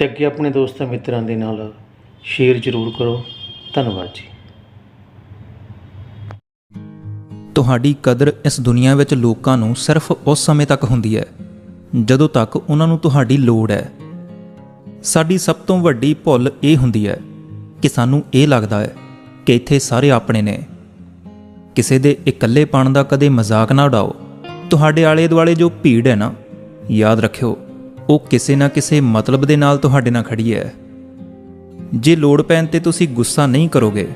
ਤੇ ਅੱਗੇ ਆਪਣੇ ਦੋਸਤਾਂ ਮਿੱਤਰਾਂ ਦੇ ਨਾਲ ਸ਼ੇਅਰ ਜ਼ਰੂਰ ਕਰੋ। ਧੰਨਵਾਦ ਜੀ। ਤੁਹਾਡੀ ਕਦਰ ਇਸ ਦੁਨੀਆ ਵਿੱਚ ਲੋਕਾਂ ਨੂੰ ਸਿਰਫ ਉਸ ਸਮੇਂ ਤੱਕ ਹੁੰਦੀ ਹੈ, ਜਦੋਂ ਤੱਕ ਉਹਨਾਂ ਨੂੰ ਤੁਹਾਡੀ ਲੋੜ ਹੈ। ਸਾਡੀ ਸਭ ਤੋਂ ਵੱਡੀ ਭੁੱਲ ਇਹ ਹੁੰਦੀ ਹੈ ਕਿ ਸਾਨੂੰ ਇਹ ਲੱਗਦਾ ਹੈ ਕਿ ਇੱਥੇ ਸਾਰੇ ਆਪਣੇ ਨੇ। ਕਿਸੇ ਦੇ ਇਕੱਲੇਪਣ ਦਾ ਕਦੇ ਮਜ਼ਾਕ ਨਾ ਉਡਾਓ। ਤੁਹਾਡੇ ਆਲੇ ਦੁਆਲੇ ਜੋ ਭੀੜ ਹੈ ਨਾ, ਯਾਦ ਰੱਖਿਓ। ਉਹ ਕਿਸੇ ਨਾ ਕਿਸੇ ਮਤਲਬ ਦੇ ਨਾਲ ਤੁਹਾਡੇ ਨਾਲ ਖੜੀ ਹੈ। ਜੇ ਲੋੜ ਪੈਣ ਤੇ ਤੁਸੀਂ ਗੁੱਸਾ ਨਹੀਂ ਕਰੋਗੇ,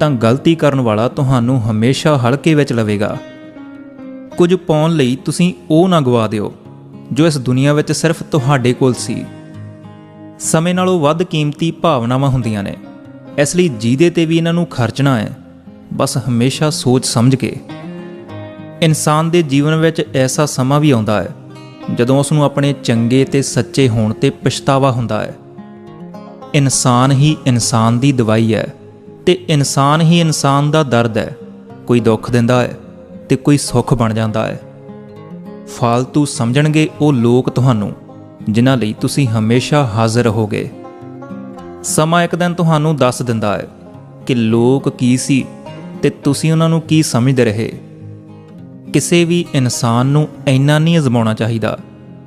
ਤਾਂ ਗਲਤੀ ਕਰਨ ਵਾਲਾ ਤੁਹਾਨੂੰ ਹਮੇਸ਼ਾ ਹਲਕੇ ਵਿੱਚ ਲਵੇਗਾ। ਕੁਝ ਪਾਉਣ ਲਈ ਤੁਸੀਂ ਉਹ ਨਾ ਗਵਾ ਦਿਓ, ਜੋ ਇਸ ਦੁਨੀਆ ਵਿੱਚ ਸਿਰਫ ਤੁਹਾਡੇ ਕੋਲ ਸੀ। ਸਮੇਂ ਨਾਲੋਂ ਵੱਧ ਕੀਮਤੀ ਭਾਵਨਾਵਾਂ ਹੁੰਦੀਆਂ ਨੇ। ਇਸ ਲਈ ਜਿਹਦੇ ਤੇ ਵੀ ਇਹਨਾਂ ਨੂੰ ਖਰਚਣਾ ਹੈ। ਬਸ ਹਮੇਸ਼ਾ ਸੋਚ ਸਮਝ ਕੇ। ਇਨਸਾਨ ਦੇ ਜੀਵਨ ਵਿੱਚ ਐਸਾ ਸਮਾਂ ਵੀ ਆਉਂਦਾ ਹੈ ਜਦੋਂ ਉਸ ਨੂੰ ਆਪਣੇ ਚੰਗੇ ਤੇ ਸੱਚੇ ਹੋਣ ਤੇ ਪਛਤਾਵਾ ਹੁੰਦਾ ਹੈ। ਇਨਸਾਨ ਹੀ ਇਨਸਾਨ ਦੀ ਦਵਾਈ ਹੈ ਤੇ ਇਨਸਾਨ ਹੀ ਇਨਸਾਨ ਦਾ ਦਰਦ ਹੈ। ਕੋਈ ਦੁੱਖ ਦਿੰਦਾ ਹੈ ਤੇ ਕੋਈ ਸੁੱਖ ਬਣ ਜਾਂਦਾ ਹੈ। ਫਾਲਤੂ ਸਮਝਣਗੇ ਉਹ ਲੋਕ ਤੁਹਾਨੂੰ, ਜਿਨ੍ਹਾਂ ਲਈ ਤੁਸੀਂ ਹਮੇਸ਼ਾ ਹਾਜ਼ਰ ਰਹੋਗੇ। ਸਮਾਂ ਇੱਕ ਦਿਨ ਤੁਹਾਨੂੰ ਦੱਸ ਦਿੰਦਾ ਹੈ ਕਿ ਲੋਕ ਕੀ ਸੀ ਤੇ ਤੁਸੀਂ ਉਹਨਾਂ ਨੂੰ ਕੀ ਸਮਝਦੇ ਰਹੇ। ਕਿਸੇ ਵੀ ਇਨਸਾਨ ਨੂੰ ਇੰਨਾ ਨਹੀਂ ਅਜ਼ਮਾਉਣਾ ਚਾਹੀਦਾ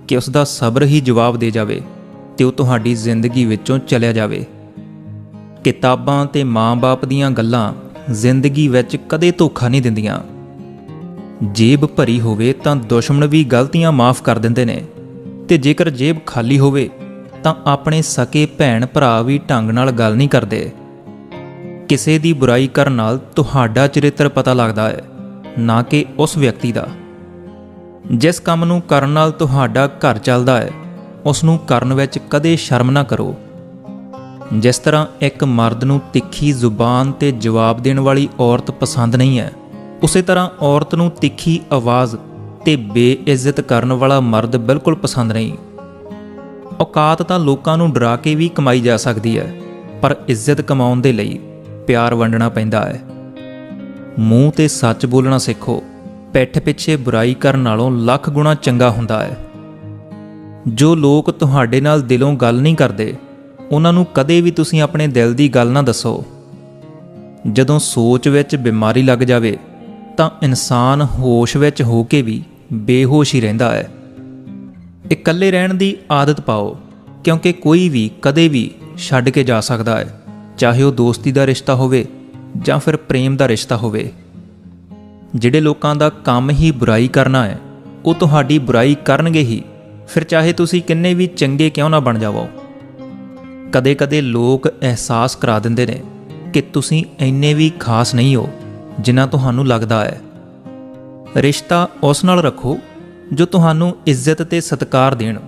ਕਿ ਉਸ ਦਾ ਸਬਰ ਹੀ ਜਵਾਬ ਦੇ ਜਾਵੇ ਤੇ ਉਹ ਤੁਹਾਡੀ ਜ਼ਿੰਦਗੀ ਵਿੱਚੋਂ ਚਲਿਆ ਜਾਵੇ। ਕਿਤਾਬਾਂ ਤੇ ਮਾਂ-ਬਾਪ ਦੀਆਂ ਗੱਲਾਂ ਜ਼ਿੰਦਗੀ ਵਿੱਚ ਕਦੇ ਧੋਖਾ ਨਹੀਂ ਦਿੰਦੀਆਂ। ਜੇਬ ਭਰੀ ਹੋਵੇ ਤਾਂ ਦੁਸ਼ਮਣ ਵੀ ਗਲਤੀਆਂ ਮਾਫ ਕਰ ਦਿੰਦੇ ਨੇ ਤੇ ਜੇਕਰ ਜੇਬ ਖਾਲੀ ਹੋਵੇ ਤਾਂ ਆਪਣੇ ਸਕੇ ਭੈਣ ਭਰਾ ਵੀ ਢੰਗ ਨਾਲ ਗੱਲ ਨਹੀਂ ਕਰਦੇ। ਕਿਸੇ ਦੀ ਬੁਰਾਈ ਕਰਨ ਨਾਲ ਤੁਹਾਡਾ ਚਰਿੱਤਰ ਪਤਾ ਲੱਗਦਾ ਹੈ। ਨਾ ਕਿ ਉਸ ਵਿਅਕਤੀ ਦਾ। ਜਿਸ ਕੰਮ ਨੂੰ ਕਰਨ ਨਾਲ ਤੁਹਾਡਾ ਘਰ ਚੱਲਦਾ ਹੈ, ਉਸ ਨੂੰ ਕਰਨ ਵਿੱਚ ਕਦੇ ਸ਼ਰਮ ਨਾ ਕਰੋ। ਜਿਸ ਤਰ੍ਹਾਂ ਇੱਕ ਮਰਦ ਨੂੰ ਤਿੱਖੀ ਜ਼ੁਬਾਨ ਤੇ ਜਵਾਬ ਦੇਣ ਵਾਲੀ ਔਰਤ ਪਸੰਦ ਨਹੀਂ ਹੈ, ਉਸੇ ਤਰ੍ਹਾਂ ਔਰਤ ਨੂੰ ਤਿੱਖੀ ਆਵਾਜ਼ ਤੇ ਬੇਇੱਜ਼ਤ ਕਰਨ ਵਾਲਾ ਮਰਦ ਬਿਲਕੁਲ ਪਸੰਦ ਨਹੀਂ। ਔਕਾਤ ਤਾਂ ਲੋਕਾਂ ਨੂੰ ਡਰਾ ਕੇ ਵੀ ਕਮਾਈ ਜਾ ਸਕਦੀ ਹੈ, ਪਰ ਇੱਜ਼ਤ ਕਮਾਉਣ ਦੇ ਲਈ ਪਿਆਰ ਵੰਡਣਾ ਪੈਂਦਾ ਹੈ। ਮੂੰਹ ਤੇ ਸੱਚ ਬੋਲਣਾ ਸਿੱਖੋ। ਪਿੱਠ ਪਿੱਛੇ ਬੁਰਾਈ ਕਰਨ ਨਾਲੋਂ ਲੱਖ ਗੁਣਾ ਚੰਗਾ ਹੁੰਦਾ ਹੈ। ਜੋ ਲੋਕ ਤੁਹਾਡੇ ਨਾਲ ਦਿਲੋਂ ਗੱਲ ਨਹੀਂ ਕਰਦੇ, ਉਹਨਾਂ ਨੂੰ ਕਦੇ ਵੀ ਤੁਸੀਂ ਆਪਣੇ ਦਿਲ ਦੀ ਗੱਲ ਨਾ ਦੱਸੋ। ਜਦੋਂ ਸੋਚ ਵਿੱਚ ਬਿਮਾਰੀ ਲੱਗ ਜਾਵੇ, ਤਾਂ ਇਨਸਾਨ ਹੋਸ਼ ਵਿੱਚ ਹੋ ਕੇ ਵੀ ਬੇਹੋਸ਼ ਹੀ ਰਹਿੰਦਾ ਹੈ। ਇਕੱਲੇ ਰਹਿਣ ਦੀ ਆਦਤ ਪਾਓ, ਕਿਉਂਕਿ ਕੋਈ ਵੀ ਕਦੇ ਵੀ ਛੱਡ ਕੇ ਜਾ ਸਕਦਾ ਹੈ, ਚਾਹੇ ਉਹ ਦੋਸਤੀ ਦਾ ਰਿਸ਼ਤਾ ਹੋਵੇ ਜਾਂ ਫਿਰ ਪ੍ਰੇਮ ਦਾ ਰਿਸ਼ਤਾ ਹੋਵੇ। ਜਿਹੜੇ ਲੋਕਾਂ ਦਾ ਕੰਮ ਹੀ ਬੁਰਾਈ ਕਰਨਾ ਹੈ, ਉਹ ਤੁਹਾਡੀ ਬੁਰਾਈ ਕਰਨਗੇ ਹੀ। ਫਿਰ ਚਾਹੇ ਤੁਸੀਂ ਕਿੰਨੇ ਵੀ ਚੰਗੇ ਕਿਉਂ ਨਾ ਬਣ ਜਾਵੋ। ਕਦੇ-ਕਦੇ ਲੋਕ ਅਹਿਸਾਸ ਕਰਾ ਦਿੰਦੇ ਨੇ ਕਿ ਤੁਸੀਂ ਇੰਨੇ ਵੀ ਖਾਸ ਨਹੀਂ ਹੋ ਜਿੰਨਾ ਤੁਹਾਨੂੰ ਲੱਗਦਾ ਹੈ। ਰਿਸ਼ਤਾ ਉਸ ਨਾਲ ਰੱਖੋ, ਜੋ ਤੁਹਾਨੂੰ ਇੱਜ਼ਤ ਤੇ ਸਤਿਕਾਰ ਦੇਣ।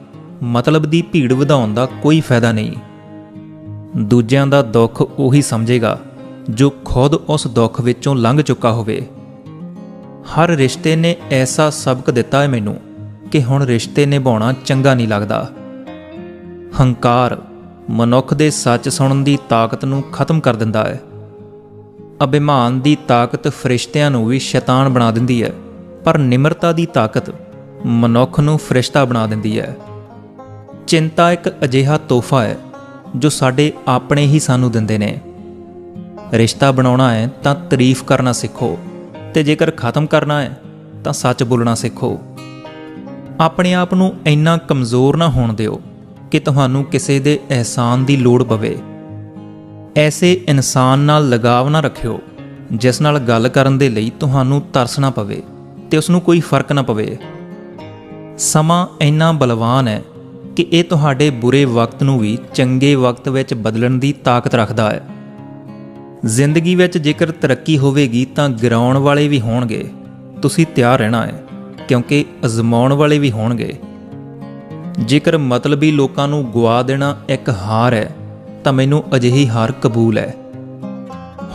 ਮਤਲਬ ਦੀ ਭੀੜ ਵਧਾਉਣ ਦਾ ਕੋਈ ਫਾਇਦਾ ਨਹੀਂ। ਦੂਜਿਆਂ ਦਾ ਦੁੱਖ ਉਹੀ ਸਮਝੇਗਾ ਜੋ ਖੁਦ ਉਸ ਦੁੱਖ ਵਿੱਚੋਂ ਲੰਘ ਚੁੱਕਾ ਹੋਵੇ। ਹਰ ਰਿਸ਼ਤੇ ਨੇ ਐਸਾ ਸਬਕ ਦਿੱਤਾ ਹੈ ਮੈਨੂੰ ਕਿ ਹੁਣ ਰਿਸ਼ਤੇ ਨਿਭਾਉਣਾ ਚੰਗਾ ਨਹੀਂ ਲੱਗਦਾ। ਹੰਕਾਰ ਮਨੁੱਖ ਦੇ ਸੱਚ ਸੁਣਨ ਦੀ ਤਾਕਤ ਨੂੰ ਖਤਮ ਕਰ ਦਿੰਦਾ ਹੈ। ਅਭਿਮਾਨ ਦੀ ਤਾਕਤ ਫਰਿਸ਼ਤਿਆਂ ਨੂੰ ਵੀ ਸ਼ੈਤਾਨ ਬਣਾ ਦਿੰਦੀ ਹੈ, ਪਰ ਨਿਮਰਤਾ ਦੀ ਤਾਕਤ ਮਨੁੱਖ ਨੂੰ ਫਰਿਸ਼ਤਾ ਬਣਾ ਦਿੰਦੀ ਹੈ। ਚਿੰਤਾ ਇੱਕ ਅਜਿਹਾ ਤੋਹਫਾ ਹੈ ਜੋ ਸਾਡੇ ਆਪਣੇ ਹੀ ਸਾਨੂੰ ਦਿੰਦੇ ਨੇ। ਰਿਸ਼ਤਾ ਬਣਾਉਣਾ ਹੈ, ਤਾਂ ਤਾਰੀਫ ਕਰਨਾ ਸਿੱਖੋ ਤੇ ਜੇਕਰ ਖਤਮ ਕਰਨਾ ਹੈ, ਤਾਂ ਸੱਚ ਬੋਲਣਾ ਸਿੱਖੋ। ਆਪਣੇ ਆਪ ਨੂੰ ਇੰਨਾ ਕਮਜ਼ੋਰ ਨਾ ਹੋਣ ਦਿਓ ਕਿ ਤੁਹਾਨੂੰ ਕਿਸੇ ਦੇ ਅਹਿਸਾਨ ਦੀ ਲੋੜ ਪਵੇ। ਐਸੇ ਇਨਸਾਨ ਨਾਲ ਲਗਾਵ ਨਾ ਰੱਖਿਓ, ਜਿਸ ਨਾਲ ਗੱਲ ਕਰਨ ਦੇ ਲਈ ਤੁਹਾਨੂੰ ਤਰਸ ਨਾ ਪਵੇ ਤੇ ਉਸ ਨੂੰ ਕੋਈ ਫ਼ਰਕ ਨਾ ਪਵੇ। ਸਮਾਂ ਇੰਨਾ ਬਲਵਾਨ ਹੈ ਕਿ ਇਹ ਤੁਹਾਡੇ ਬੁਰੇ ਵਕਤ ਨੂੰ ਵੀ ਚੰਗੇ ਵਕਤ ਵਿੱਚ ਬਦਲਣ ਦੀ ਤਾਕਤ ਰੱਖਦਾ ਹੈ। ਜ਼ਿੰਦਗੀ ਵਿੱਚ ਜੇਕਰ ਤਰੱਕੀ ਹੋਵੇਗੀ ਤਾਂ ਗਿਰਾਉਣ ਵਾਲੇ ਵੀ ਹੋਣਗੇ। ਤੁਸੀਂ ਤਿਆਰ ਰਹਿਣਾ ਹੈ, ਕਿਉਂਕਿ ਅਜ਼ਮਾਉਣ ਵਾਲੇ ਵੀ ਹੋਣਗੇ। ਜੇਕਰ ਮਤਲਬੀ ਲੋਕਾਂ ਨੂੰ ਗਵਾ ਦੇਣਾ ਇੱਕ ਹਾਰ ਹੈ, ਤਾਂ ਮੈਨੂੰ ਅਜਿਹੀ ਹਾਰ ਕਬੂਲ ਹੈ।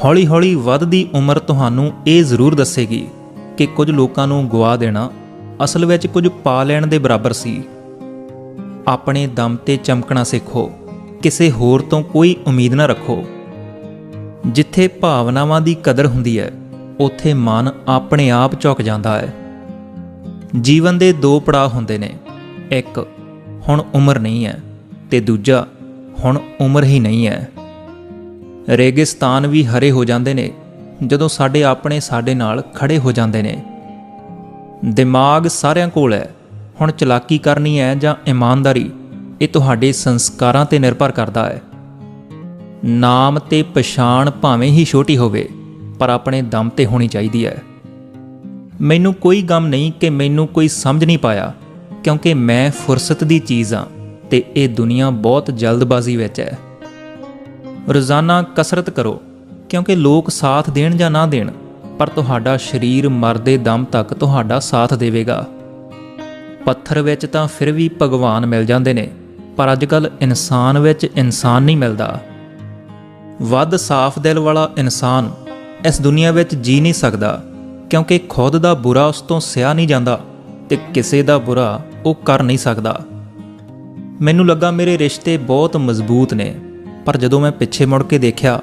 ਹੌਲੀ-ਹੌਲੀ ਵੱਧਦੀ ਉਮਰ ਤੁਹਾਨੂੰ ਇਹ ਜ਼ਰੂਰ ਦੱਸੇਗੀ ਕਿ ਕੁਝ ਲੋਕਾਂ ਨੂੰ ਗਵਾ ਦੇਣਾ ਅਸਲ ਵਿੱਚ ਕੁਝ ਪਾ ਲੈਣ ਦੇ ਬਰਾਬਰ ਸੀ। ਆਪਣੇ ਦਮ ਤੇ ਚਮਕਣਾ ਸਿੱਖੋ, ਕਿਸੇ ਹੋਰ ਤੋਂ ਕੋਈ ਉਮੀਦ ਨਾ ਰੱਖੋ। ਜਿੱਥੇ ਭਾਵਨਾਵਾਂ ਦੀ ਕਦਰ ਹੁੰਦੀ ਹੈ, ਉੱਥੇ ਮਨ ਆਪਣੇ ਆਪ ਝੁਕ ਜਾਂਦਾ ਹੈ। ਜੀਵਨ ਦੇ ਦੋ ਪੜਾਅ ਹੁੰਦੇ ਨੇ, ਇੱਕ ਹੁਣ ਉਮਰ ਨਹੀਂ ਹੈ ਤੇ ਦੂਜਾ ਹੁਣ ਉਮਰ ਹੀ ਨਹੀਂ ਹੈ। ਰੇਗਿਸਤਾਨ ਵੀ ਹਰੇ ਹੋ ਜਾਂਦੇ ਨੇ, ਜਦੋਂ ਸਾਡੇ ਆਪਣੇ ਸਾਡੇ ਨਾਲ ਖੜੇ ਹੋ ਜਾਂਦੇ ਨੇ। ਦਿਮਾਗ ਸਾਰਿਆਂ ਕੋਲ ਹੈ, ਹੁਣ ਚਲਾਕੀ ਕਰਨੀ ਹੈ ਜਾਂ ਇਮਾਨਦਾਰੀ, ਇਹ ਤੁਹਾਡੇ ਸੰਸਕਾਰਾਂ ਤੇ ਨਿਰਭਰ ਕਰਦਾ ਹੈ। ਨਾਮ ਤੇ ਪਛਾਣ ਭਾਵੇਂ ਹੀ ਛੋਟੀ ਹੋਵੇ, ਪਰ ਆਪਣੇ ਦਮ ਤੇ ਹੋਣੀ ਚਾਹੀਦੀ ਹੈ। ਮੈਨੂੰ ਕੋਈ ਗਮ ਨਹੀਂ ਕਿ ਮੈਨੂੰ ਕੋਈ ਸਮਝ ਨਹੀਂ ਪਾਇਆ, ਕਿਉਂਕਿ ਮੈਂ ਫੁਰਸਤ ਦੀ ਚੀਜ਼ ਹਾਂ ਤੇ ਇਹ ਦੁਨੀਆ ਬਹੁਤ ਜਲਦਬਾਜ਼ੀ ਵਿੱਚ ਹੈ। ਰੋਜ਼ਾਨਾ ਕਸਰਤ ਕਰੋ, ਕਿਉਂਕਿ ਲੋਕ ਸਾਥ ਦੇਣ ਜਾਂ ਨਾ ਦੇਣ, ਪਰ ਤੁਹਾਡਾ ਸਰੀਰ ਮਰਦੇ ਦਮ ਤੱਕ ਤੁਹਾਡਾ ਸਾਥ ਦੇਵੇਗਾ। ਪੱਥਰ ਵਿੱਚ ਤਾਂ ਫਿਰ ਵੀ ਭਗਵਾਨ ਮਿਲ ਜਾਂਦੇ ਨੇ, ਪਰ ਅੱਜਕੱਲ ਇਨਸਾਨ ਵਿੱਚ ਇਨਸਾਨ ਨਹੀਂ ਮਿਲਦਾ। ਵੱਧ ਸਾਫ਼ ਦਿਲ ਵਾਲਾ ਇਨਸਾਨ ਇਸ ਦੁਨੀਆ ਵਿੱਚ ਜੀ ਨਹੀਂ ਸਕਦਾ, ਕਿਉਂਕਿ ਖੁਦ ਦਾ ਬੁਰਾ ਉਸ ਤੋਂ ਸਿਆ ਨਹੀਂ ਜਾਂਦਾ ਤੇ ਕਿਸੇ ਦਾ ਬੁਰਾ ਉਹ ਕਰ ਨਹੀਂ ਸਕਦਾ। ਮੈਨੂੰ ਲੱਗਾ ਮੇਰੇ ਰਿਸ਼ਤੇ ਬਹੁਤ ਮਜ਼ਬੂਤ ਨੇ, ਪਰ ਜਦੋਂ ਮੈਂ ਪਿੱਛੇ ਮੁੜ ਕੇ ਦੇਖਿਆ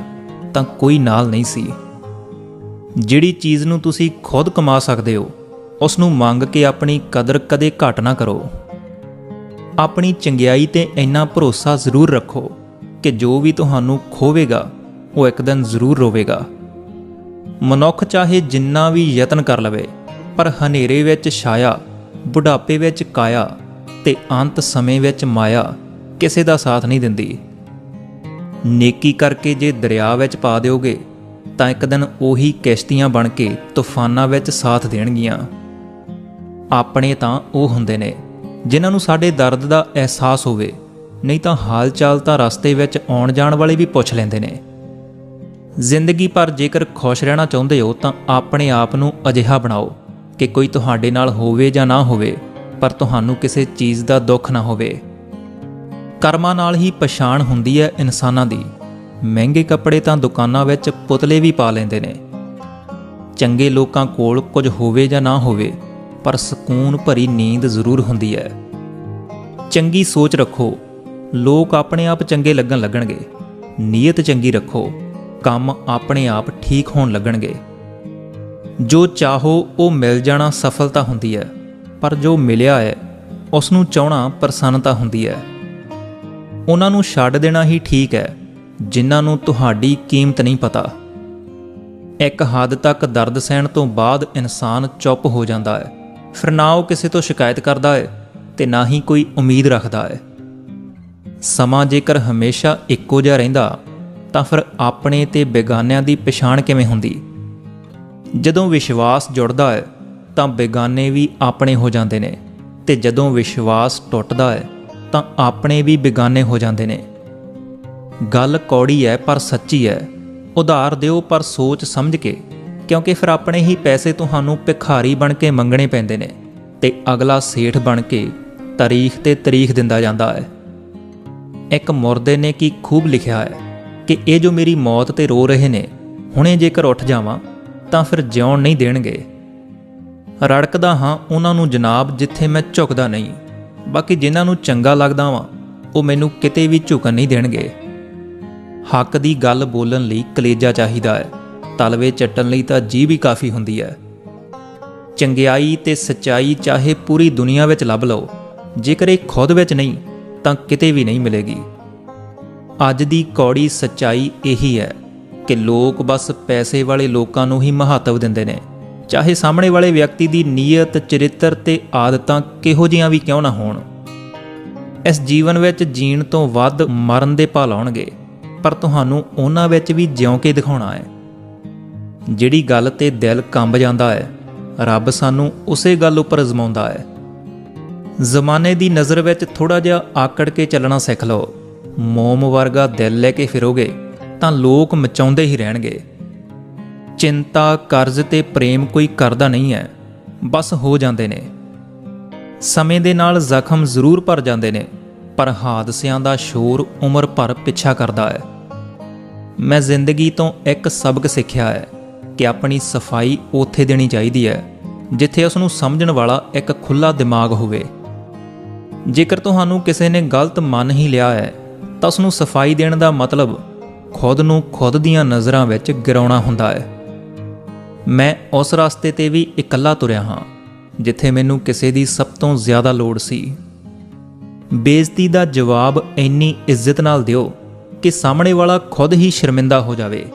ਤਾਂ ਕੋਈ ਨਾਲ ਨਹੀਂ ਸੀ। ਜਿਹੜੀ ਚੀਜ਼ ਨੂੰ ਤੁਸੀਂ ਖੁਦ ਕਮਾ ਸਕਦੇ ਹੋ, ਉਸ ਨੂੰ ਮੰਗ ਕੇ ਆਪਣੀ ਕਦਰ ਕਦੇ ਘਟ ਨਾ ਕਰੋ। ਆਪਣੀ ਚੰਗਿਆਈ ਤੇ ਇੰਨਾ ਭਰੋਸਾ ਜ਼ਰੂਰ ਰੱਖੋ। ਕਿ ਜੋ ਵੀ ਤੁਹਾਨੂੰ ਖੋਵੇਗਾ, ਉਹ ਇੱਕ ਦਿਨ ਜ਼ਰੂਰ ਰੋਵੇਗਾ। ਮਨੁੱਖ ਚਾਹੇ ਜਿੰਨਾ ਵੀ ਯਤਨ ਕਰ ਲਵੇ, ਪਰ ਹਨੇਰੇ ਵਿੱਚ ਛਾਇਆ, ਬੁਢਾਪੇ ਵਿੱਚ ਕਾਇਆ ਤੇ ਅੰਤ ਸਮੇਂ ਵਿੱਚ ਮਾਇਆ ਕਿਸੇ ਦਾ ਸਾਥ ਨਹੀਂ ਦਿੰਦੀ। ਨੇਕੀ ਕਰਕੇ ਜੇ ਦਰਿਆ ਵਿੱਚ ਪਾ ਦਿਓਗੇ, ਤਾਂ ਇੱਕ ਦਿਨ ਉਹੀ ਕਿਸ਼ਤੀਆਂ ਬਣ ਕੇ ਤੂਫਾਨਾਂ ਵਿੱਚ ਸਾਥ ਦੇਣਗੀਆਂ। ਆਪਣੇ ਤਾਂ ਉਹ ਹੁੰਦੇ ਨੇ, ਜਿਨ੍ਹਾਂ ਨੂੰ ਸਾਡੇ ਦਰਦ ਦਾ ਅਹਿਸਾਸ ਹੋਵੇ। ਨਹੀਂ ਤਾਂ ਹਾਲ ਚਾਲ ਤਾਂ ਰਸਤੇ ਵਿੱਚ ਆਉਣ ਜਾਣ ਵਾਲੇ ਵੀ ਪੁੱਛ ਲੈਂਦੇ ਨੇ। ਜ਼ਿੰਦਗੀ ਪਰ ਜੇਕਰ ਖੁਸ਼ ਰਹਿਣਾ ਚਾਹੁੰਦੇ ਹੋ ਤਾਂ ਆਪਣੇ ਆਪ ਨੂੰ ਅਜਿਹਾ ਬਣਾਓ ਕਿ ਕੋਈ ਤੁਹਾਡੇ ਨਾਲ ਹੋਵੇ ਜਾਂ ਨਾ ਹੋਵੇ, ਪਰ ਤੁਹਾਨੂੰ ਕਿਸੇ ਚੀਜ਼ ਦਾ ਦੁੱਖ ਨਾ ਹੋਵੇ। ਕਰਮਾਂ ਨਾਲ ਹੀ ਪਛਾਣ ਹੁੰਦੀ ਹੈ ਇਨਸਾਨਾਂ ਦੀ। ਮਹਿੰਗੇ ਕੱਪੜੇ ਤਾਂ ਦੁਕਾਨਾਂ ਵਿੱਚ ਪੁਤਲੇ ਵੀ ਪਾ ਲੈਂਦੇ ਨੇ। ਚੰਗੇ ਲੋਕਾਂ ਕੋਲ ਕੁਝ ਹੋਵੇ ਜਾਂ ਨਾ ਹੋਵੇ, ਪਰ ਸਕੂਨ ਭਰੀ ਨੀਂਦ ਜ਼ਰੂਰ ਹੁੰਦੀ ਹੈ। ਚੰਗੀ ਸੋਚ ਰੱਖੋ। ਲੋਕ ਆਪਣੇ ਆਪ ਚੰਗੇ ਲੱਗਣ ਲੱਗਣਗੇ। ਨੀਅਤ ਚੰਗੀ ਰੱਖੋ। ਕੰਮ ਆਪਣੇ ਆਪ ਠੀਕ ਹੋਣ ਲੱਗਣਗੇ। ਜੋ ਚਾਹੋ ਉਹ ਮਿਲ ਜਾਣਾ ਸਫਲਤਾ ਹੁੰਦੀ ਹੈ, ਪਰ ਜੋ ਮਿਲਿਆ ਹੈ ਉਸ ਨੂੰ ਚਾਹਣਾ ਪ੍ਰਸੰਨਤਾ ਹੁੰਦੀ ਹੈ। ਉਹਨਾਂ ਨੂੰ ਛੱਡ ਦੇਣਾ ਹੀ ਠੀਕ ਹੈ, ਜਿਨ੍ਹਾਂ ਨੂੰ ਤੁਹਾਡੀ ਕੀਮਤ ਨਹੀਂ ਪਤਾ। ਇੱਕ ਹੱਦ ਤੱਕ ਦਰਦ ਸਹਿਣ ਤੋਂ ਬਾਅਦ ਇਨਸਾਨ ਚੁੱਪ ਹੋ ਜਾਂਦਾ ਹੈ। ਫਿਰ ਨਾ ਉਹ ਕਿਸੇ ਤੋਂ ਸ਼ਿਕਾਇਤ ਕਰਦਾ ਹੈ ਤੇ ਨਾ ਹੀ ਕੋਈ ਉਮੀਦ ਰੱਖਦਾ ਹੈ। ਸਮਾਂ ਜੇਕਰ ਹਮੇਸ਼ਾ ਇੱਕੋ ਜਿਹਾ ਰਹਿੰਦਾ, ਤਾਂ ਫਿਰ ਆਪਣੇ ਤੇ ਬੇਗਾਨਿਆਂ ਦੀ ਪਛਾਣ ਕਿਵੇਂ ਹੁੰਦੀ? ਜਦੋਂ ਵਿਸ਼ਵਾਸ ਜੁੜਦਾ ਹੈ, ਤਾਂ ਬੇਗਾਨੇ ਵੀ ਆਪਣੇ ਹੋ ਜਾਂਦੇ ਨੇ, ਤੇ ਜਦੋਂ ਵਿਸ਼ਵਾਸ ਟੁੱਟਦਾ ਹੈ, ਤਾਂ ਆਪਣੇ ਵੀ ਬੇਗਾਨੇ ਹੋ ਜਾਂਦੇ ਨੇ। ਗੱਲ ਕੌੜੀ ਹੈ, ਪਰ ਸੱਚੀ ਹੈ। ਉਧਾਰ ਦਿਓ, ਪਰ ਸੋਚ ਸਮਝ ਕੇ, ਕਿਉਂਕਿ ਫਿਰ ਆਪਣੇ ਹੀ ਪੈਸੇ ਤੁਹਾਨੂੰ ਭਿਖਾਰੀ ਬਣ ਕੇ ਮੰਗਣੇ ਪੈਂਦੇ ਨੇ, ਤੇ ਅਗਲਾ ਸੇਠ ਬਣ ਕੇ ਤਾਰੀਖ ਤੇ ਤਾਰੀਖ ਦਿੰਦਾ ਜਾਂਦਾ ਹੈ। ਇੱਕ ਮੁਰਦੇ ਨੇ ਕੀ ਖੂਬ ਲਿਖਿਆ ਹੈ ਕਿ ਇਹ ਜੋ ਮੇਰੀ ਮੌਤ ਤੇ ਰੋ ਰਹੇ ਨੇ, ਹੁਣੇ ਜੇਕਰ ਉੱਠ ਜਾਵਾਂ, ਤਾਂ ਫਿਰ ਜਿਉਣ ਨਹੀਂ ਦੇਣਗੇ। ਰੜਕਦਾ ਹਾਂ ਉਹਨਾਂ ਨੂੰ ਜਨਾਬ ਜਿੱਥੇ ਮੈਂ ਝੁਕਦਾ ਨਹੀਂ, ਬਾਕੀ ਜਿਨ੍ਹਾਂ ਨੂੰ ਚੰਗਾ ਲੱਗਦਾ ਵਾਂ, ਉਹ ਮੈਨੂੰ ਕਿਤੇ ਵੀ ਝੁਕਣ ਨਹੀਂ ਦੇਣਗੇ। ਹੱਕ ਦੀ ਗੱਲ ਬੋਲਣ ਲਈ ਕਲੇਜਾ ਚਾਹੀਦਾ ਹੈ, ਤਲਵੇ ਚੱਟਣ ਲਈ ਤਾਂ ਜੀ ਵੀ ਕਾਫੀ ਹੁੰਦੀ ਹੈ। ਚੰਗਿਆਈ ਤੇ ਸਚਾਈ ਚਾਹੇ ਪੂਰੀ ਦੁਨੀਆ ਵਿੱਚ ਲੱਭ ਲਓ, ਜੇਕਰ ਇਹ ਖੁਦ ਵਿੱਚ ਨਹੀਂ ਤਾਂ ਕਿਤੇ ਵੀ ਨਹੀਂ ਮਿਲੇਗੀ। ਅੱਜ ਦੀ ਕੌੜੀ ਸੱਚਾਈ ਇਹੀ ਹੈ ਕਿ ਲੋਕ ਬਸ ਪੈਸੇ ਵਾਲੇ ਲੋਕਾਂ ਨੂੰ ਹੀ ਮਹੱਤਵ ਦਿੰਦੇ ਨੇ। ਚਾਹੇ ਸਾਹਮਣੇ ਵਾਲੇ ਵਿਅਕਤੀ ਦੀ ਨੀਅਤ, ਚਰਿੱਤਰ ਤੇ ਆਦਤਾਂ ਕਿਹੋ ਜਿਹੀਆਂ ਵੀ ਕਿਉਂ ਨਾ ਹੋਣ। ਇਸ ਜੀਵਨ ਵਿੱਚ ਜੀਣ ਤੋਂ ਵੱਧ ਮਰਨ ਦੇ ਭਾਲ ਆਉਣਗੇ, ਪਰ ਤੁਹਾਨੂੰ ਉਹਨਾਂ ਵਿੱਚ ਵੀ ਜਿਉਂ ਕੇ ਦਿਖਾਉਣਾ ਹੈ। ਜਿਹੜੀ ਗੱਲ ਤੇ ਦਿਲ ਕੰਬ ਜਾਂਦਾ ਹੈ, ਰੱਬ ਸਾਨੂੰ ਉਸੇ ਗੱਲ ਉੱਪਰ ਅਜ਼ਮਾਉਂਦਾ ਹੈ। ਜ਼ਮਾਨੇ ਦੀ ਨਜ਼ਰ ਵਿੱਚ ਥੋੜਾ ਜਿਹਾ ਆਕੜ ਕੇ ਚੱਲਣਾ ਸਿੱਖ ਲਓ। ਮੋਮ ਵਰਗਾ ਦਿਲ ਲੈ ਕੇ ਫਿਰੋਗੇ, ਤਾਂ ਲੋਕ ਮਚਾਉਂਦੇ ਹੀ ਰਹਿਣਗੇ। ਚਿੰਤਾ, ਕਰਜ਼ ਤੇ ਪ੍ਰੇਮ ਕੋਈ ਕਰਦਾ ਨਹੀਂ ਹੈ, ਬਸ ਹੋ ਜਾਂਦੇ ਨੇ। ਸਮੇਂ ਦੇ ਨਾਲ ਜ਼ਖਮ ਜ਼ਰੂਰ ਭਰ ਜਾਂਦੇ ਨੇ, ਪਰ ਹਾਦਸਿਆਂ ਦਾ ਸ਼ੋਰ ਉਮਰ ਭਰ ਪਿੱਛਾ ਕਰਦਾ ਹੈ। ਮੈਂ ਜ਼ਿੰਦਗੀ ਤੋਂ ਇੱਕ ਸਬਕ ਸਿੱਖਿਆ ਹੈ ਕਿ ਆਪਣੀ ਸਫ਼ਾਈ ਉੱਥੇ ਦੇਣੀ ਚਾਹੀਦੀ ਹੈ, ਜਿੱਥੇ ਉਸ ਨੂੰ ਸਮਝਣ ਵਾਲਾ ਇੱਕ ਖੁੱਲਾ ਦਿਮਾਗ ਹੋਵੇ। ਜੇਕਰ ਤੁਹਾਨੂੰ ਕਿਸੇ ਨੇ ਗਲਤ ਮੰਨ ਹੀ ਲਿਆ ਹੈ, ਤਾਂ ਉਸ ਨੂੰ ਸਫ਼ਾਈ ਦੇਣ ਦਾ ਮਤਲਬ ਖੁਦ ਨੂੰ ਖੁਦ ਦੀਆਂ ਨਜ਼ਰਾਂ ਵਿੱਚ ਗਿਰਾਉਣਾ ਹੁੰਦਾ ਹੈ। ਮੈਂ ਉਸ ਰਸਤੇ ਤੇ ਵੀ ਇਕੱਲਾ ਤੁਰਿਆ ਹਾਂ, ਜਿੱਥੇ ਮੈਨੂੰ ਕਿਸੇ ਦੀ ਸਭ ਤੋਂ ਜ਼ਿਆਦਾ ਲੋੜ ਸੀ। ਬੇਇੱਜ਼ਤੀ ਦਾ ਜਵਾਬ ਇੰਨੀ ਇੱਜ਼ਤ ਨਾਲ ਦਿਓ ਕਿ ਸਾਹਮਣੇ ਵਾਲਾ ਖੁਦ ਹੀ ਸ਼ਰਮਿੰਦਾ ਹੋ ਜਾਵੇ।